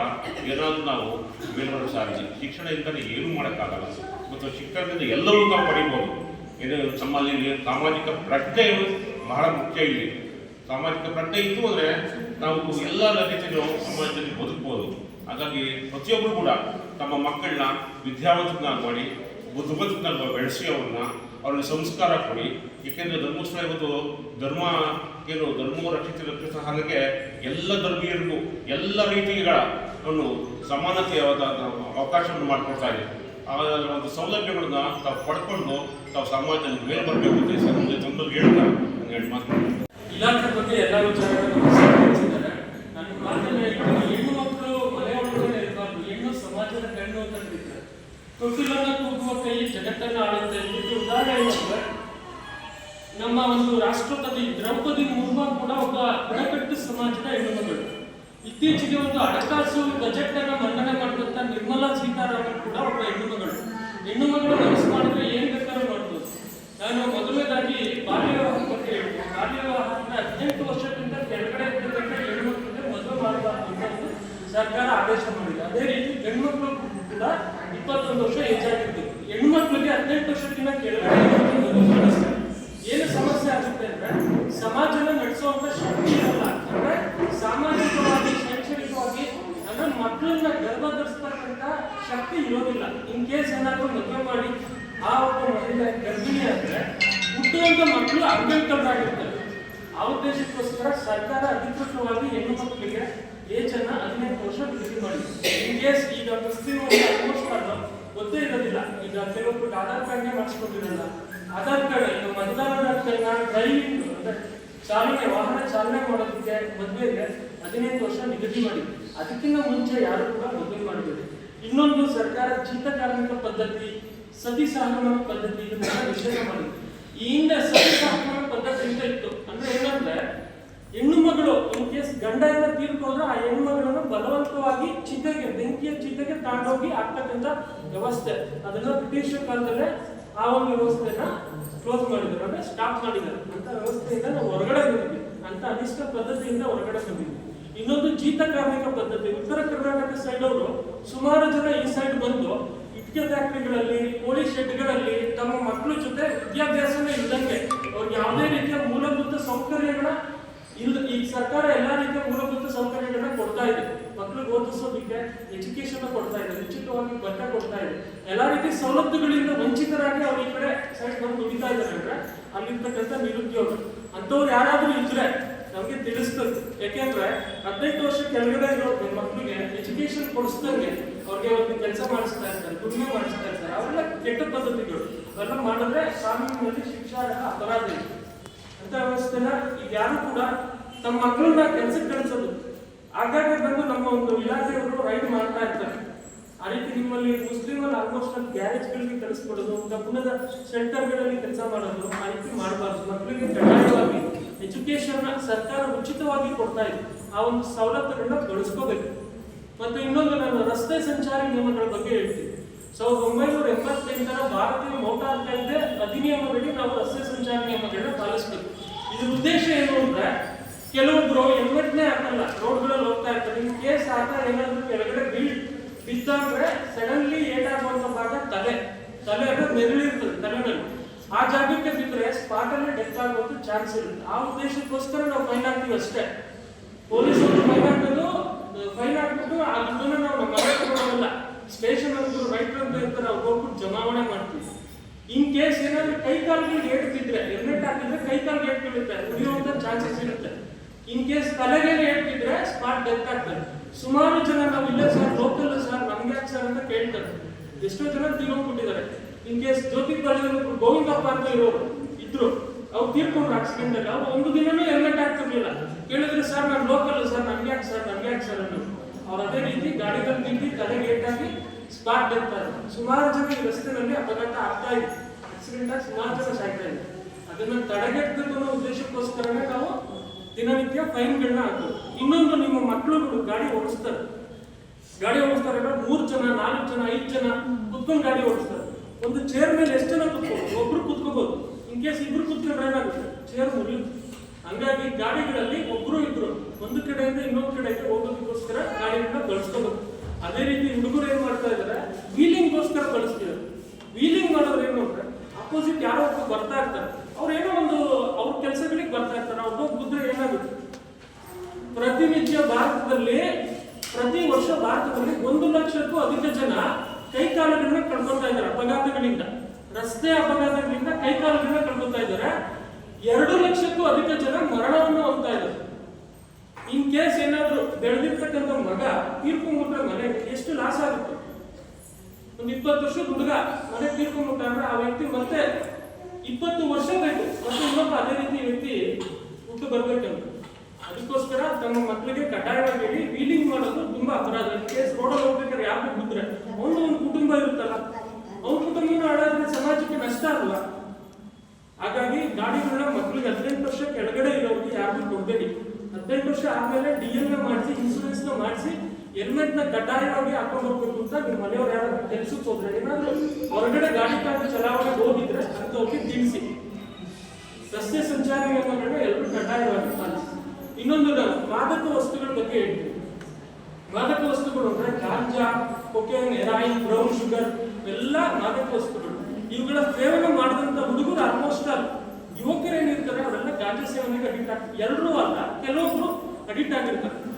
ಏನಾದರೂ ನಾವು ಮೇಲ್ವರ್ಗ ಸಾಧಿಸಿ. ಶಿಕ್ಷಣ ಇಲ್ಲದೆ ಏನೂ ಮಾಡೋಕ್ಕಾಗಲ್ಲ. ಮತ್ತು ಶಿಕ್ಷಣದಿಂದ ಎಲ್ಲವೂ ನಾವು ಪಡಿಬೋದು. ಇದು ನಮ್ಮಲ್ಲಿ ಸಾಮಾಜಿಕ ಪ್ರಜ್ಞೆ ಬಹಳ ಮುಖ್ಯ ಇಲ್ಲಿ. ಸಾಮಾಜಿಕ ಪ್ರಜ್ಞೆ ಇತ್ತು ಅಂದರೆ ನಾವು ಎಲ್ಲ ರೀತಿಯಲ್ಲೂ ಸಮಾಜದಲ್ಲಿ ಬದುಕ್ಬೋದು. ಹಾಗಾಗಿ ಪ್ರತಿಯೊಬ್ಬರು ಕೂಡ ತಮ್ಮ ಮಕ್ಕಳನ್ನ ವಿದ್ಯಾವಂತನ ಮಾಡಿ ಬುದ್ಧಿವಂತರನ್ನ ಬೆಳೆಸಿ ಅವ್ರನ್ನ, ಅವ್ರಿಗೆ ಸಂಸ್ಕಾರ ಕೊಡಿ. ಏಕೆಂದರೆ ಧರ್ಮೋತ್ಸವ ಇವತ್ತು ಧರ್ಮ ಏನು ಧರ್ಮವು ರಕ್ಷಿತ ರಕ್ಷಿತ ಹಾಗೆ ಎಲ್ಲ ಧರ್ಮೀಯರಿಗೂ ಎಲ್ಲ ರೀತಿಗಳ ಒಂದು ಸಮಾನತೆಯ ಅವಕಾಶವನ್ನು ಮಾಡಿಕೊಡ್ತಾ ಇದೆ. ಅದರ ಒಂದು ಸೌಲಭ್ಯಗಳನ್ನ ತಾವು ಪಡ್ಕೊಂಡು ತಾವು ಸಮಾಜ ಮೇಲೆ ಬರಬೇಕು ಅಂತ ಈ ಮುಂದೆ ತಂದು ಹೇಳ್ತಾ ಒಂದು ಇಲಾಖೆ ಬಗ್ಗೆ ಎಲ್ಲ ವಿಚಾರಗಳನ್ನು ಹೆಣ್ಣು ಸಮಾಜದ ಕಣ್ಣು ಅಂತ ತೂಗುವ ಕೈ ಜಗತ್ತನ್ನ ಆಡುತ್ತೆ ಉದಾಹರಣೆ ನಮ್ಮ ಒಂದು ರಾಷ್ಟ್ರಪತಿ ದ್ರೌಪದಿ ಮುರ್ಮು ಕೂಡ ಒಬ್ಬ ಬುಡಕಟ್ಟು ಸಮಾಜದ ಹೆಣ್ಣುಮಗಳು. ಇತ್ತೀಚೆಗೆ ಒಂದು ಹಣಕಾಸು ಬಜೆಟ್ ಅನ್ನ ಮಂಡನೆ ಮಾಡಿದಂತ ನಿರ್ಮಲಾ ಸೀತಾರಾಮನ್ ಕೂಡ ಒಬ್ಬ ಹೆಣ್ಣು ಮಗಳು ಹೆಣ್ಣು ಮಗಳು ಮನಸ್ಸು ಮಾಡಿದ್ರೆ ಏನ್ ಬೇಕಾದ್ರೂ ಮಾಡ್ಬೋದು. ನಾನು ಮೊದಲನೇದಾಗಿ ಬಾಲ್ಯ ಬಗ್ಗೆ ಹೇಳ್ತೀನಿ. ಬಾಲ್ಯ ಹದಿನೆಂಟು ವರ್ಷಕ್ಕಿಂತ ಕೆಳಗಡೆ ಇರ್ತಕ್ಕಂಥ ಹೆಣ್ಣು ಮಕ್ಕಳಿಗೆ ಮದುವೆ ಮಾಡಬಾರ್ದು ಅಂತ ಸರ್ಕಾರ ಆದೇಶ ಮಾಡಿದೆ. ಅದೇ ರೀತಿ ಹೆಣ್ಮಕ್ಳು ಕೂಡ ಇಪ್ಪತ್ತೊಂದು ವರ್ಷ ಹೆಚ್ಚಾಗಿರ್ಬೇಕು ಹೆಣ್ಮಕ್ಳಿಗೆ ಹದಿನೆಂಟು ವರ್ಷಕ್ಕಿಂತ ಕೆಳಗಡೆ ಮದುವೆ ಮಾಡಿಸ್ತಾರೆ. ಏನು ಸಮಸ್ಯೆ ಆಗುತ್ತೆ ಅಂದ್ರೆ ಸಮಾಜನ ನಡೆಸುವಂತ ಶಕ್ತಿ ಇರಲ್ಲ. ಅಂದ್ರೆ ಸಾಮಾಜಿಕವಾಗಿ, ಶೈಕ್ಷಣಿಕವಾಗಿ ಅಂದ್ರೆ ಮಕ್ಕಳನ್ನ ಗರ್ಭ ಧರಿಸ್ತಕ್ಕಂಥ ಶಕ್ತಿ ಇರೋದಿಲ್ಲ. ಇನ್ ಕೇಸ್ ಏನಾದ್ರು ಮದುವೆ ಮಾಡಿ ಆ ಒಬ್ಬ ಮಹಿಳೆ ಗರ್ಭಿಣಿ ಅಂದ್ರೆ ಹುಟ್ಟುವಂತ ಮಕ್ಕಳು ಅಂಗವಿಕಲರಾಗಿರ್ತಾರೆ ಆ ಉದ್ದೇಶಕ್ಕೋಸ್ಕರ ಸರ್ಕಾರ ಅಧಿಕೃತವಾಗಿ ಹೆಣ್ಣು ಮಕ್ಕಳಿಗೆ ಏಜ್ ಅನ್ನ ಹದಿನೆಂಟು ವರ್ಷ ಬಿಡುಗಡೆ ಮಾಡಿ. ಇನ್ ಕೇಸ್ ಈಗ ಮುಸ್ಲಿಂ ಆಲ್ಮೋಸ್ಟ್ ಗೊತ್ತೇ ಇರೋದಿಲ್ಲ. ಈಗ ಕೆಲವೊಬ್ಬರು ಆಧಾರ್ ಕಾರ್ಡ್ನೇ ಮಾಡಿಸ್ಕೊಂಡಿರಲ್ಲ. ಆಧಾರ್ ಕಾರ್ಡ್ ಇದು ಡ್ರೈವಿಂಗ್ ಅಂದ್ರೆ ಚಾಲನೆ, ವಾಹನ ಚಾಲನೆ ಮಾಡೋದಕ್ಕೆ ಮದುವೆಗೆ ಹದಿನೈದು ವರ್ಷ ನಿಗದಿ ಮಾಡಿ ಅದಕ್ಕಿಂತ ಮುಂಚೆ ಯಾರು ಕೂಡ ಮದುವೆ ಮಾಡಬೇಡಿ ಇನ್ನೊಂದು ಸರ್ಕಾರ ಚಿಂತ ಕಾರ್ಮಿಕ ಪದ್ಧತಿ, ಸತಿ ಸಹಗಮನ ಪದ್ಧತಿ ಇದನ್ನೆಲ್ಲ ನಿಷೇಧ ಮಾಡಿದೆ ಈ ಹಿಂದೆ ಸತಿ ಸಹಗಮನ ಪದ್ಧತಿ ಅಂತ ಇತ್ತು ಅಂದ್ರೆ ಏನಂದ್ರೆ, ಹೆಣ್ಣು ಮಗಳು ಇನ್ ಕೇಸ್ ಗಂಡ ಎಲ್ಲ ತೀರ್ಕೊಂಡ್ರೆ ಆ ಹೆಣ್ಣು ಮಗಳನ್ನು ಬಲವಂತವಾಗಿ ಚಿತೆಗೆ, ಬೆಂಕಿಯ ಚಿತೆಗೆ ತಗೊಂಡೋಗಿ ಆಗ್ತಕ್ಕಂಥ ವ್ಯವಸ್ಥೆ. ಅದನ್ನ ಬ್ರಿಟಿಷ್ ಕಾಲದಲ್ಲೇ ಆ ಒಂದು ವ್ಯವಸ್ಥೆನ ಕ್ಲೋಸ್ ಮಾಡಿದ್ರು. ಅಂದ್ರೆ ಸ್ಟಾಪ್ ಮಾಡಿದ್ದಾರೆ ಅಂತ ವ್ಯವಸ್ಥೆಯಿಂದ ನಾವು ಹೊರಗಡೆ ಬಂದಿದ್ವಿ ಅಂತ ಅನಿಷ್ಟ ಪದ್ಧತಿಯಿಂದ ಹೊರಗಡೆ ಬಂದಿದ್ವಿ ಇನ್ನೊಂದು ಜೀತ ಕಾರ್ಮಿಕ ಪದ್ಧತಿ. ಉತ್ತರ ಕರ್ನಾಟಕ ಸೈಡ್ ಅವರು ಸುಮಾರು ಜನ ಈ ಸೈಡ್ ಬಂದು ಇಟ್ಟಿಗೆ ಫ್ಯಾಕ್ಟ್ರಿಗಳಲ್ಲಿ ಕೋಳಿ ಶೆಡ್ಗಳಲ್ಲಿ ತಮ್ಮ ಮಕ್ಕಳ ಜೊತೆ ವಿದ್ಯಾಭ್ಯಾಸನೇ ಇದ್ದಂಗೆ ಅವ್ರಿಗೆ ಯಾವುದೇ ರೀತಿಯ ಮೂಲಭೂತ ಸೌಕರ್ಯಗಳ ಇಲ್ಲ. ಈಗ ಸರ್ಕಾರ ಎಲ್ಲಾ ರೀತಿಯ ಮೂಲಭೂತ ಸೌಕರ್ಯಗಳನ್ನ ಕೊಡ್ತಾ ಇದೆ. ಮಕ್ಕಳಿಗೆ ಓದಿಸೋದಕ್ಕೆ ಎಜುಕೇಶನ್ ಕೊಡ್ತಾ ಇದೆ. ಉಚಿತವಾಗಿ ಬಟ್ಟೆ ಕೊಡ್ತಾ ಇದೆ. ಎಲ್ಲಾ ರೀತಿ ಸವಲತ್ತುಗಳಿಂದ ವಂಚಿತರಾಗಿ ಅವ್ರ ಈ ಕಡೆ ಸೈಡ್ ಬಂದು ದುಡಿತಾ ಇದ್ದಾರೆ ಅಂದ್ರೆ ಅಲ್ಲಿರ್ತಕ್ಕಂಥ ನಿರುದ್ಯೋಗ. ಅಂಥವ್ರು ಯಾರಾದ್ರೂ ಇದ್ರೆ ನಮಗೆ ತಿಳಿಸ್ಬೇಕು ಯಾಕೆಂದ್ರೆ ಹದಿನೆಂಟು ವರ್ಷ ಕೆಳಗಡೆ ಇರೋ ಮಕ್ಕಳಿಗೆ ಎಜುಕೇಶನ್ ಕೊಡಿಸ್ದಂಗೆ ಅವ್ರಿಗೆ ಒಂದು ಕೆಲಸ ಮಾಡಿಸ್ತಾ ಇರ್ತಾರೆ, ದುಡಿಮೆ ಮಾಡಿಸ್ತಾ ಇರ್ತಾರೆ. ಅವೆಲ್ಲ ಕೆಟ್ಟ ಪದ್ಧತಿಗಳು. ಅವೆಲ್ಲ ಮಾಡಿದ್ರೆ ಕಾನೂನಿನಲ್ಲಿ ಶಿಕ್ಷಾರ್ಹ ಅಪರಾಧ ಇದೆ. ಅಂತ ವ್ಯವಸ್ಥೆನ ಈಗ ಯಾರು ಕೂಡ ತಮ್ಮ ಮಕ್ಕಳನ್ನ ಕೆಲಸಕ್ಕೆ ಕಳಿಸೋದು. ಆಗಾಗ ಬಂದು ನಮ್ಮ ಒಂದು ಇಲಾಖೆಯವರು ರೈಡ್ ಮಾಡ್ತಾ ಇರ್ತಾರೆ. ಆ ರೀತಿ ನಿಮ್ಮಲ್ಲಿ ಮುಸ್ಲಿಮಲ್ಲಿ ಆಲ್ಮೋಸ್ಟ್ ಅಲ್ಲಿ ಗ್ಯಾರೇಜ್ಗಳಿಗೆ ಕಳಿಸ್ಕೊಡೋದು ಕಬ್ಬಣದ ಸೆಂಟರ್ಗಳಲ್ಲಿ ಕೆಲಸ ಮಾಡೋದು, ಆ ರೀತಿ ಮಾಡಬಾರ್ದು. ಮಕ್ಕಳಿಗೆ ಕಡ್ಡಾಯವಾಗಿ ಎಜುಕೇಶನ್ ಸರ್ಕಾರ ಉಚಿತವಾಗಿ ಕೊಡ್ತಾ ಇದೆ. ಆ ಒಂದು ಸವಲತ್ತುಗಳನ್ನ ಬಳಸ್ಕೋಬೇಕು ಮತ್ತು ಇನ್ನೊಂದು ನಾನು ರಸ್ತೆ ಸಂಚಾರಿ ನಿಯಮಗಳ ಬಗ್ಗೆ ಹೇಳ್ತೀನಿ. ಸಾವಿರದ ಒಂಬೈನೂರ ಎಂಬತ್ತೆಂಟರ ಭಾರತೀಯ ಮೋಟಾರ್ ಕಾಯ್ದೆ ಅಧಿನಿಯಮದಲ್ಲಿ ನಾವು ರಸ್ತೆ ಸಂಚಾರ ನಿಯಮಗಳನ್ನ ಪಾಲಿಸಬೇಕು. ಇದ್ರ ಉದ್ದೇಶ ಏನು ಅಂದ್ರೆ ಕೆಲವೊಬ್ರು ಹೆಲ್ಮೆಟ್ನೇ ಹಾಕಲ್ಲ ರೋಡ್ಗಳಲ್ಲಿ ಹೋಗ್ತಾ ಇರ್ತಾರೆ ಇನ್ ಕೇಸ್ ಆತ ಏನಾದ್ರೂ ಕೆಳಗಡೆ ಬೀಳ್ ಬಿತ್ತಂದ್ರೆ ಸಡನ್ಲಿ ಏಟಾಗುವಂತ ಭಾಗ ತಲೆ ತಲೆ ಅಂದ್ರೆ ನೆರಳಿರ್ತದೆ ತಲೆನಲ್ಲಿ ಆ ಜಾಗಕ್ಕೆ ಬಿದ್ದರೆ ಸ್ಪಾಟ್ ಅಲ್ಲಿ ಡೆತ್ ಆಗುವಂತ ಚಾನ್ಸ್ ಇರುತ್ತೆ. ಆ ಉದ್ದೇಶಕ್ಕೋಸ್ಕರ ನಾವು ಫೈನ್ ಹಾಕ್ತೀವಿ ಅಷ್ಟೇ. ಪೊಲೀಸರು ಫೈನ್ ಹಾಕೋದು ಫೈನ್ ಹಾಕ್ಬಿಟ್ಟು ಅದನ್ನ ನಾವು ತಗೊಳ್ಳೋಲ್ಲ ಸ್ಟೇಷನ್ ಅಂತೂ ರೈಟ್ ಅಂತ ಇರ್ತಾರೆ ಅವ್ರು ಹೋಗ್ಬಿಟ್ಟು ಜಮಾವಣೆ ಮಾಡ್ತೀವಿ. ಇನ್ ಕೇಸ್ ಏನಾದ್ರು ಕೈ ಕಾಲುಗಳಿಗೆ ಏಟ್ ಬಿದ್ರೆ ಹೆಲ್ಮೆಟ್ ಹಾಕಿದ್ರೆ ಕೈ ಕಾಲು ಏಟ್ ಬೀಳುತ್ತೆ ಚಾನ್ಸಸ್ ಇರುತ್ತೆ. ಇನ್ ಕೇಸ್ ತಲೆಗೆ ಬಿದ್ರೆ ಸ್ಪಾಟ್ ಡೆತ್ ಆಗ್ತಾರೆ ಸುಮಾರು ಜನ ನಾವು ಇಲ್ಲೇ ಸರ್ ಲೋಕಲ್ ಸರ್ ನಮ್ಗೆ ಯಾಕೆ ಸರ್ ಅಂತ ಕೇಳ್ತಾರೆ. ಎಷ್ಟೋ ಜನ ತೀರ್ಕೊಂಡ್ಬಿಟ್ಟಿದ್ದಾರೆ ಇನ್ ಕೇಸ್ ಜ್ಯೋತಿ ಕಾಲೇಜಲ್ಲಿ ಗೋವಿಂದಪ್ಪ ಅಂತ ಇರೋರು ಇದ್ರು, ಅವ್ರು ತೀರ್ಕೊಂಡ್ರು ಆಕ್ಸಿಡೆಂಟ್ ಅಲ್ಲಿ. ಅವ್ರು ಒಂದು ದಿನನೂ ಹೆಲ್ಮೆಟ್ ಹಾಕ್ತಿರ್ಲಿಲ್ಲ. ಕೇಳಿದ್ರೆ ಸರ್ ನಾನು ಲೋಕಲ್ ಸರ್ ನಮ್ಗೆ ಯಾಕೆ ಸರ್ ನಮ್ಗೆ ಯಾಕೆ ಸರ್ ಅನ್ನೋದು ಅವ್ರು ಅದೇ ರೀತಿ ಗಾಡಿಗಳು ತಲೆ ತಲೆಗೆ ಏಟಾಗಿ ಸ್ಪಾಟ್ ಡೆತ್ ಸುಮಾರು ಜನ ಈ ರಸ್ತೆನಲ್ಲಿ ಅಪಘಾತ ಆಗ್ತಾ ಇದೆ ಆಕ್ಸಿಡೆಂಟ್ ಆಗಿ ಸುಮಾರು ಜನ ಸಾಯ್ತಾ ಇದೆ ಅದನ್ನ ತಡೆಗಟ್ಟಬೇಕು ಅನ್ನೋ ಉದ್ದೇಶಕ್ಕೋಸ್ಕರನೇ ನಾವು ದಿನನಿತ್ಯ ಫೈನ್ಗಳನ್ನ ಹಾಕೋದು. ಇನ್ನೊಂದು ನಿಮ್ಮ ಮಕ್ಕಳುಗಳು ಗಾಡಿ ಓಡಿಸ್ತಾರೆ. ಗಾಡಿ ಓಡಿಸ್ತಾರೆ ಮೂರು ಜನ, ನಾಲ್ಕು ಜನ, ಐದು ಜನ ಕುತ್ಕೊಂಡು ಗಾಡಿ ಓಡಿಸ್ತಾರೆ. ಒಂದು ಚೇರ್ ಮೇಲೆ ಎಷ್ಟು ಜನ ಕುತ್ಕೋಬಹುದು ಒಬ್ರು ಕುತ್ಕೋಬಹುದು ಇನ್ ಕೇಸ್ ಇಬ್ರು ಕುತ್ಕೊಂಡ್ರೆ ಏನಾಗುತ್ತೆ? ಚೇರ್ ಮುರಿಯುತ್ತೆ. ಹಂಗಾಗಿ ಗಾಡಿಗಳಲ್ಲಿ ಒಬ್ರು ಇಬ್ರು, ಒಂದು ಕಡೆಯಿಂದ ಇನ್ನೊಂದು ಕಡೆಗೆ ಹೋಗೋದಕ್ಕೋಸ್ಕರ ಗಾಡಿಗಳನ್ನ ಬಳಸ್ಕೋಬೇಕು ಅದೇ ರೀತಿ ಹುಡುಗರು ಏನ್ ಮಾಡ್ತಾ ಇದಾರೆ? ವೀಲಿಂಗ್ಗೋಸ್ಕರ ಬಳಸ್ತಿದ್ದಾರೆ. ವೀಲಿಂಗ್ ಮಾಡೋರು ಏನು ಅಪೋಸಿಟ್ ಯಾರೋ ಒಬ್ಬ ಬರ್ತಾ ಇರ್ತಾರೆ ಅವ್ರು ಏನೋ ಒಂದು ಅವ್ರ ಕೆಲಸಗಳಿಗೆ ಬರ್ತಾ ಇರ್ತಾರೆ ಅವ್ರು ಹೋಗಿ ಬಿದ್ರೆ ಏನಾಗುತ್ತೆ ಪ್ರತಿನಿತ್ಯ ಭಾರತದಲ್ಲಿ, ಪ್ರತಿ ವರ್ಷ ಭಾರತದಲ್ಲಿ ಒಂದು ಲಕ್ಷಕ್ಕೂ ಅಧಿಕ ಜನ ಕೈಕಾಲುಗಳನ್ನ ಕಳ್ಕೊಳ್ತಾ ಇದ್ದಾರೆ, ಅಪಘಾತಗಳಿಂದ. ರಸ್ತೆ ಅಪಘಾತಗಳಿಂದ ಕೈಕಾಲುಗಳನ್ನ ಕಳ್ಕೊಳ್ತಾ ಇದ್ದಾರೆ. ಎರಡು ಲಕ್ಷಕ್ಕೂ ಅಧಿಕ ಜನ ಮರಣವನ್ನು ಹೋಗ್ತಾ ಇದ್ದಾರೆ. ಇನ್ ಕೇಸ್ ಏನಾದ್ರು ಬೆಳೆದಿರ್ತಕ್ಕಂಥ ಮಗ ತೀರ್ಕೊಂಡ್ಬಿಟ್ರೆ ಮನೆ ಎಷ್ಟು ಲಾಸ್ ಆಗುತ್ತೆ? ಒಂದು ಇಪ್ಪತ್ತು ವರ್ಷ ಹುಡುಗ ಮನೆ ತೀರ್ಕೊಂಡ್ಬಿಟ್ಟ ಅಂದ್ರೆ ಆ ವ್ಯಕ್ತಿ ಮತ್ತೆ ಇಪ್ಪತ್ತು ವರ್ಷ ಬೇಕು. ಮತ್ತೆ ಇನ್ನೊಬ್ಬ ಅದೇ ರೀತಿ ವ್ಯಕ್ತಿ ಹುಟ್ಟು ಬರ್ಬೇಕಂತ. ಅದಕ್ಕೋಸ್ಕರ ತಮ್ಮ ಮಕ್ಕಳಿಗೆ ಕಡ್ಡಾಯವಾಗಿ ವೀಲಿಂಗ್ ಮಾಡೋದು ತುಂಬಾ ಅಪರಾಧ. ಕೇಸ್ ರೋಡಲ್ಲಿ ಹೋಗ್ಬೇಕಾದ್ರೆ ಯಾರು ಬಿದ್ದರೆ ಅವನು ಒಂದು ಕುಟುಂಬ ಇರುತ್ತಲ್ಲ, ಅವ್ನ ಕುಟುಂಬನ ಹಾಳಾದ್ರೆ ಸಮಾಜಕ್ಕೆ ನಷ್ಟ ಅಲ್ವಾ? ಹಾಗಾಗಿ ಗಾಡಿಗಳನ್ನ ಮಕ್ಕಳಿಗೆ ಹದಿನೆಂಟು ವರ್ಷ ಕೆಳಗಡೆ ಇರೋರಿಗೆ ಯಾರಿಗೂ ಕೊಡಬೇಡಿ. ಹದಿನೆಂಟು ವರ್ಷ ಆದ್ಮೇಲೆ ಡಿ ಎಲ್ ಮಾಡಿಸಿ ಇನ್ಸೂರೆನ್ಸ್ನ ಮಾಡಿಸಿ ಹೆಲ್ಮೆಟ್ನ ಕಡ್ಡಾಯವಾಗಿ ಹಾಕೊಂಡು ಹೋಗ್ಬೇಕು ಅಂತ ನಿಮ್ಮ ಮನೆಯವ್ರು ಯಾರು ಕೆಲ್ಸಕ್ಕೆ ಹೋದ್ರೆ? ಹೊರಗಡೆ ಗಾಡಿ ಕಾರು ಚಲಾವಣೆ ಹೋಗಿದ್ರೆ ಅಂತ ಹೋಗಿ ತಿಳಿಸಿ. ರಸ್ತೆ ಸಂಚಾರ ಎಲ್ಲರೂ ಕಡ್ಡಾಯವಾಗಿ ಪಾಲಿಸಿ. ಇನ್ನೊಂದು ನಾನು ಮಾದಕ ವಸ್ತುಗಳ ಬಗ್ಗೆ ಹೇಳ್ತೀನಿ. ಮಾದಕ ವಸ್ತುಗಳು ಅಂದ್ರೆ ಗಾಂಜಾ, ಕೊಕೇನ್, ಎರಾಯಿನ್, ಬ್ರೌನ್ ಶುಗರ್, ಎಲ್ಲ ಮಾದಕ ವಸ್ತುಗಳು. ಇವುಗಳ ಸೇವನೆ ಮಾಡಿದಂತ ಹುಡುಗರು ಆಲ್ಮೋಸ್ಟ್ ಆಲ್ ಯುವಕರು ಏನಿರ್ತಾರೆ ಅವರೆಲ್ಲ ಗಾಂಜಾ ಸೇವನೆಗೆ ಅಡಿಕ್ಟ್ ಆಗ್ತಾರೆ. ಎಲ್ಲರೂ ಅಲ್ಲ, ಕೆಲವೊಬ್ರು ಅಡಿಕ್ಟ್ ಆಗಿರ್ತಾರೆ.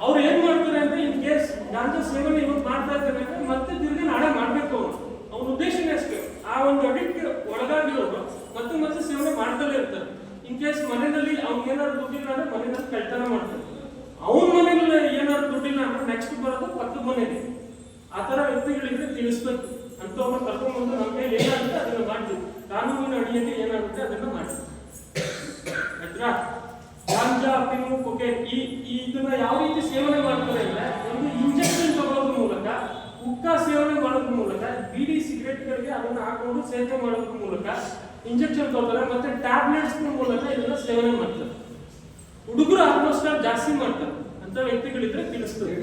ಅವ್ರು ಏನ್ ಮಾಡ್ತಾರೆ ಅಂದ್ರೆ, ಇನ್ ಕೇಸ್ ಗಾಂಜಾ ಸೇವನೆ ಇವತ್ತು ಮಾಡ್ತಾ ಇರ್ತಾರೆ ಅಂದ್ರೆ ಮತ್ತೆ ತಿರ್ಗಿ ನಾಳೆ ಮಾಡ್ಬೇಕು ಅವರು. ಅವ್ರ ಉದ್ದೇಶನೇ ಅಷ್ಟೇ. ಆ ಒಂದು ಅಡಿಕ್ಟ್ ಒಳಗಾಗಿರೋರು ಮತ್ತೆ ಮತ್ತೆ ಸೇವನೆ ಮಾಡ್ತಲೇ ಇರ್ತಾರೆ. ಇನ್ ಕೇಸ್ ಮನೆಯಲ್ಲಿ ಅವ್ನಿಗೆ ಏನಾದ್ರು ದುಡ್ಡಿಲ್ಲ ಅಂದ್ರೆ ಮನೆಯಲ್ಲಿ ಕಳ್ತನ ಮಾಡ್ತಾರೆ. ಅವನ ಮನೆಯಲ್ಲಿ ಏನಾದ್ರು ನೆಕ್ಸ್ಟ್ ಬರೋದು ಪಕ್ಕದ ಮನೆಗೆ ಆ ತರ ವ್ಯಕ್ತಿಗಳಿಗೆ ತಿಳಿಸ್ಬೇಕು. ಅಂಥವ್ರನ್ನ ಕರ್ಕೊಂಡ್ಬಂದು ನಮ್ಮ ಮೇಲೆ ಏನಾಗುತ್ತೆ ಅದನ್ನ ಮಾಡ್ತೀವಿ. ಕಾನೂನಿನ ಅಡಿಯಲ್ಲಿ ಏನಾಗುತ್ತೆ ಅದನ್ನ ಮಾಡ್ತೀವಿ ಆಯ್ತಾ ಈ ಇದನ್ನ ಯಾವ ರೀತಿ ಸೇವನೆ ಮಾಡ್ತಾರೆ ಅಂದ್ರೆ ಒಂದು ಇಂಜೆಕ್ಷನ್ ತಗೊಳ್ಳೋದ್ರ ಮೂಲಕ, ಉಕ್ಕ ಸೇವನೆ ಮಾಡೋದ್ರ ಮೂಲಕ, ಬೀಡಿ ಸಿಗರೇಟ್ಗಳಿಗೆ ಅದನ್ನ ಹಾಕೊಂಡು ಸೇವನೆ ಮಾಡೋದ್ರ ಮೂಲಕ ಇಂಜೆಕ್ಷನ್ ತಗೋತಾರೆ ಮತ್ತೆ ಟ್ಯಾಬ್ಲೆಟ್ಸ್ ಮೂಲಕ ಇದನ್ನ ಸೇವನೆ ಮಾಡ್ತಾರೆ. ಹುಡುಗರು ಆಲ್ಮೋಸ್ಟ್ ಜಾಸ್ತಿ ಮಾಡ್ತಾರೆ. ಅಂತ ವ್ಯಕ್ತಿಗಳಿದ್ರೆ ತಿಳಿಸ್ತದೆ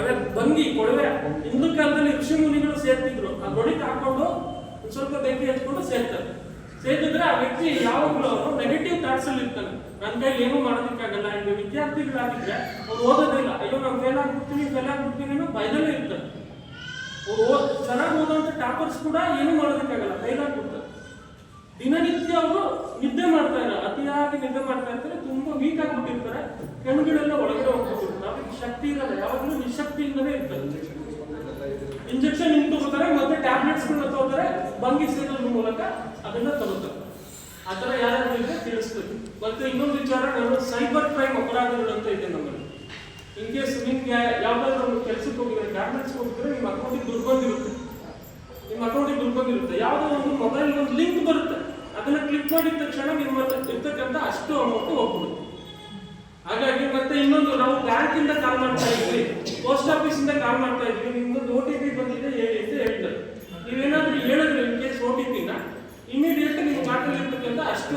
ಅದೇ ಬಂಗಿ ಹಿಂದಿನ ಹಿಂದೂ ಕಾಲದಲ್ಲಿ ಋಷಿ ಮುನಿಗಳು ಸೇರ್ತಿದ್ರು. ಆ ಗೊಡಿಗೆ ಹಾಕೊಂಡು ಸ್ವಲ್ಪ ಬೆಂಕಿ ಹಚ್ಕೊಂಡು ಸೇರ್ತಾರೆ. ಸೇರಿದ್ರೆ ಆ ವ್ಯಕ್ತಿ ಯಾವಾಗಲೂ ಅವರು ನೆಗೆಟಿವ್ ಥಾಟ್ಸ್ ಅಲ್ಲಿ ಇರ್ತಾನೆ. ನನ್ನ ಕೈ ಏನು ಮಾಡೋದಕ್ಕಾಗಲ್ಲ ಈಗ ವಿದ್ಯಾರ್ಥಿಗಳಾಗಿದ್ರೆ ಅವ್ರು ಓದೋದಿಲ್ಲ. ಅಯ್ಯೋ ನಾವು ಫೇಲ್ ಆಗ್ಬಿಡ್ತೀನಿ ಫೇಲ್ ಆಗ್ಬಿಡ್ತೀನಿ ಅನ್ನೋ ಭಯದಲ್ಲೇ ಇರ್ತಾರೆ. ಚೆನ್ನಾಗಿ ಓದುವಂತ ಟಾಪರ್ಸ್ ಕೂಡ ಏನು ಮಾಡೋದಕ್ಕಾಗಲ್ಲ ಆಗ್ಬಿಡ್ತಾರೆ ದಿನನಿತ್ಯ ಅವರು ನಿದ್ದೆ ಮಾಡ್ತಾ ಇಲ್ಲ ಅತಿಯಾಗಿ ನಿದ್ದೆ ಮಾಡ್ತಾ ಇರ್ತಾರೆ, ತುಂಬಾ ವೀಕ್ ಆಗಿಬಿಟ್ಟಿರ್ತಾರೆ, ಕಣ್ಣುಗಳೆಲ್ಲ ಒಳಗಡೆ ಹೋಗ್ಬಿಟ್ಟಿರ್ತಾರೆ ಅವ್ರಿಗೆ ಶಕ್ತಿ ಇರಲ್ಲ, ಯಾವಾಗಲೂ ನಿಶಕ್ತಿಯಿಂದಲೇ ಇರ್ತಾರೆ. ಇಂಜೆಕ್ಷನ್ ಹಿಂಗ್ ತಗೋತಾರೆ, ಮತ್ತೆ ಟ್ಯಾಬ್ಲೆಟ್ಸ್ ತಗೋತಾರೆ ಬಂಗಿ ಸೇರೋದ್ರ ಮೂಲಕ ಅದನ್ನ ತಗೋತಾರೆ. ಆ ಥರ ಇದ್ರೆ ತಿಳಿಸ್ಬೇಕು ಮತ್ತೆ ಇನ್ನೊಂದು ವಿಚಾರ ನಾನು ಸೈಬರ್ ಕ್ರೈಮ್ ಅಪರಾಧಗಳು ಅಂತ ಇದೆ ನಮ್ಮಲ್ಲಿ. ಇನ್ ಕೇಸ್ ನಿಮ್ಗೆ ಯಾವ್ದಾದ್ರು ಒಂದು ಕೆಲಸಕ್ಕೆ ಹೋಗಿದ್ರೆ ಟ್ಯಾಬ್ಲೆಟ್ಸ್ ಹೋಗಿದ್ರೆ ನಿಮ್ಮ ಅಕೌಂಟಿಗೆ ದುಡ್ಡು ಬಂದಿರುತ್ತೆ. ನಿಮ್ಮ ಅಕೌಂಟಿಗೆ ದುಡ್ಡು ಬಂದಿರುತ್ತೆ. ಯಾವುದೋ ಒಂದು ಮೊಬೈಲ್ ಒಂದು ಲಿಂಕ್ ಬರುತ್ತೆ. ಅದನ್ನ ಕ್ಲಿಕ್ ಮಾಡಿದ ತಕ್ಷಣ ನಿಮ್ಮ ಇರ್ತಕ್ಕಂಥ ಅಷ್ಟು ಅಮೌಂಟ್ ಹೋಗ್ಬಿಡುತ್ತೆ. ಹಾಗಾಗಿ ಮತ್ತೆ ಇನ್ನೊಂದು, ನಾವು ಬ್ಯಾಂಕ್ ಇಂದ ಕಾಲ್ ಮಾಡ್ತಾ ಇದ್ವಿ ಪೋಸ್ಟ್ ಆಫೀಸ್ ಇಂದ ಕಾಲ್ ಮಾಡ್ತಾ ಇದ್ವಿ, ನಿಮ್ಗೊಂದು ಓ ಟಿ ಪಿ ಬಂದಿದೆ ಹೇಳಿ ಅಂತ ಹೇಳ್ತಾರೆ. ನೀವೇನಾದ್ರೂ ಹೇಳಿದ್ರೆ ಇನ್ ಕೇಸ್ ಓ ಟಿ ಪಿನ ಇಮಿಡಿಯೇಟ್ ನಿಮ್ಮ ಖಾತೆಯಲ್ಲಿ ಇರ್ತಕ್ಕಂಥ ಅಷ್ಟು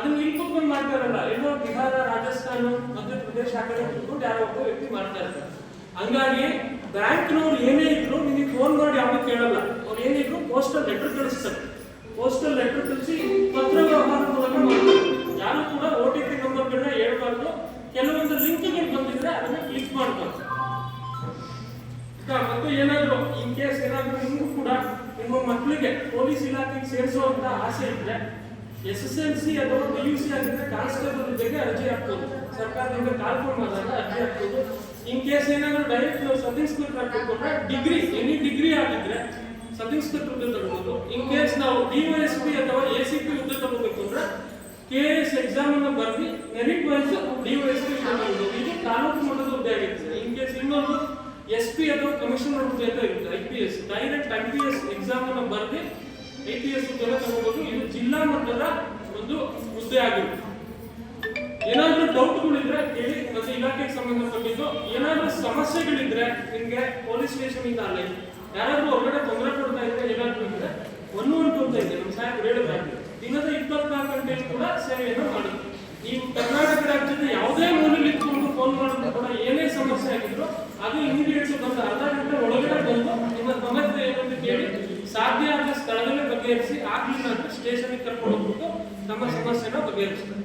ಅದನ್ನ ಇಲ್ಲಿ ಕುತ್ಕೊಂಡು ಮಾಡ್ತಾರಲ್ಲ. ಎಲ್ಲೋ ಬಿಹಾರ, ರಾಜಸ್ಥಾನ ಮಧ್ಯಪ್ರದೇಶ ಆ ಕಡೆ ಯಾರೋ ಒಬ್ಬ ವ್ಯಕ್ತಿ ಮಾಡ್ತಾ ಇರ್ತಾರೆ. ಹಂಗಾಗಿ ಬ್ಯಾಂಕ್ನವ್ರು ಏನೇ ಇದ್ರು ನಿಮಗೆ ಫೋನ್ ಮಾಡಿ ಯಾವುದು ಕೇಳಲ್ಲ. ಅವ್ರು ಏನಿದ್ರು ಪೋಸ್ಟಲ್ ಲೆಟರ್ ಕಳಿಸ್ತಾರೆ. ಪೋಸ್ಟಲ್ ಲೆಟರ್ ಕಳಿಸಿ ಪತ್ರ ವ್ಯವಹಾರ ಮೂಲಕ ಮಾಡ್ತಾರೆ. ಯಾರು ಕೂಡ ಓ ಟಿ ಪಿ ನಂಬರ್ಗಳನ್ನ ಹೇಳ್ಬಾರ್ದು. ಕೆಲವೊಂದು ಲಿಂಕ್ಗಳು ಬಂದಿದ್ರೆ ಅದನ್ನ ಕ್ಲಿಕ್ ಮತ್ತು ಮತ್ತೆ ಏನಾದ್ರು ಇನ್ ಕೇಸ್ ಏನಾದ್ರು ನಿಮಗೂ ಕೂಡ ನಿಮ್ಮ ಮಕ್ಕಳಿಗೆ ಪೊಲೀಸ್ ಇಲಾಖೆಗೆ ಸೇರಿಸುವಂತ ಆಸೆ ಇದ್ರೆ ಎಸ್ ಎಸ್ ಅಥವಾ ಪಿ ಯು ಸಿ ಆಗಿದ್ರೆ ಕಾನ್ಸ್ಟೇಬಲ್ ಹುದ್ದೆಗೆ ಅರ್ಜಿ ಹಾಕ್ಬೋದು. ಸರ್ಕಾರದಿಂದ ಕಾಲ್ಫೋನ್ ಮಾಡಿದಾಗ ಅರ್ಜಿ ಹಾಕ್ಬೋದು. ಇನ್ ಕೇಸ್ ಏನಾದ್ರು ಡೈರೆಕ್ಟ್ ನಾವು sub inspector degree any degree ಆಗಿದ್ರೆ ಸಬ್ ಇನ್ಸ್ಪೆಕ್ಟರ್ ಹುದ್ದೆ ತಗೋಬೇಕು ಇನ್ ಕೇಸ್ ನಾವು ಡಿ ಎಸ್ ಪಿ ಅಥವಾ ಎ ಸಿ ಪಿ ಹುದ್ದೆ ತಗೋಬೇಕು ಅಂದ್ರೆ ಕೆ ಎಸ್ ಎಕ್ಸಾಮ್ ಅನ್ನು ಬರೆದು merit wise D S P ಇದು ತಾಲೂಕು ಮಟ್ಟದ ಹುದ್ದೆ ಆಗಿರ್ತದೆ ಇನ್ ಕೇಸ್ ಇನ್ನೊಂದು ಎಸ್ ಪಿ ಅಥವಾ ಕಮಿಷನರ್ ಹುದ್ದೆ ಅಂತ ಇರುತ್ತೆ I P S direct I P S exam ಅನ್ನು ಬರೆದು ಐ ಪಿ ಎಸ್ ತಗೋಬಹುದು ಇದು ಜಿಲ್ಲಾ ಮಟ್ಟದ ಒಂದು ಹುದ್ದೆ ಆಗಿರುತ್ತೆ. ಏನಾದ್ರೂ ಡೌಟ್ಗಳಿದ್ರೆ ಕೇಳಿ, ಮತ್ತೆ ಇಲಾಖೆಗೆ ಸಂಬಂಧಪಟ್ಟಿದ್ದು ಏನಾದ್ರೂ ಸಮಸ್ಯೆಗಳಿದ್ರೆ ನಿಮಗೆ ಪೊಲೀಸ್ ಸ್ಟೇಷನ್ ಇಂದ ಅಲ್ಲ. ಯಾರಾದ್ರೂ ಹೊರಗಡೆ ತೊಂದರೆ ಕೊಡ್ತಾ ಇದ್ರೆ ಏನಾದ್ರೂ ಇದ್ರೆ ಒನ್ ಒಂದು ಕೊಡ್ತಾ ಇದೆ. ನಮ್ಮ ಸಾಹೇಬ್ ಹೇಳಿದ್ರೆ ದಿನದ ಇಪ್ಪತ್ನಾಲ್ಕು ಗಂಟೆ ಕೂಡ ಸೇವೆಯನ್ನು ಮಾಡುತ್ತೆ. ನೀವು ಕರ್ನಾಟಕ ರಾಜ್ಯದ ಯಾವುದೇ ಮೂಲಲ್ಲಿ ಇಟ್ಕೊಂಡು ಫೋನ್ ಮಾಡಿದ್ರು ಕೂಡ ಏನೇ ಸಮಸ್ಯೆ ಆಗಿದ್ರು ಅದು ಇಮಿಡಿಯೇಟ್ಲಿ ಬಂದು ಅರ್ಧ ಗಂಟೆ ಒಳಗಡೆ ಬಂದು ನಿಮ್ಮ ಸಮಸ್ಯೆ ಏನು ಕೇಳಿ ಸಾಧ್ಯ ಬಗೆಹರಿಸಿ ಆಗ್ಲಿಲ್ಲ ಅಂದ್ರೆ ಸ್ಟೇಷನ್ಗೆ ಕರ್ಕೊಂಡು ಹೋಗ್ಬಿಟ್ಟು ನಮ್ಮ ಸಮಸ್ಯೆನ ಬಗೆಹರಿಸ್ತಾರೆ.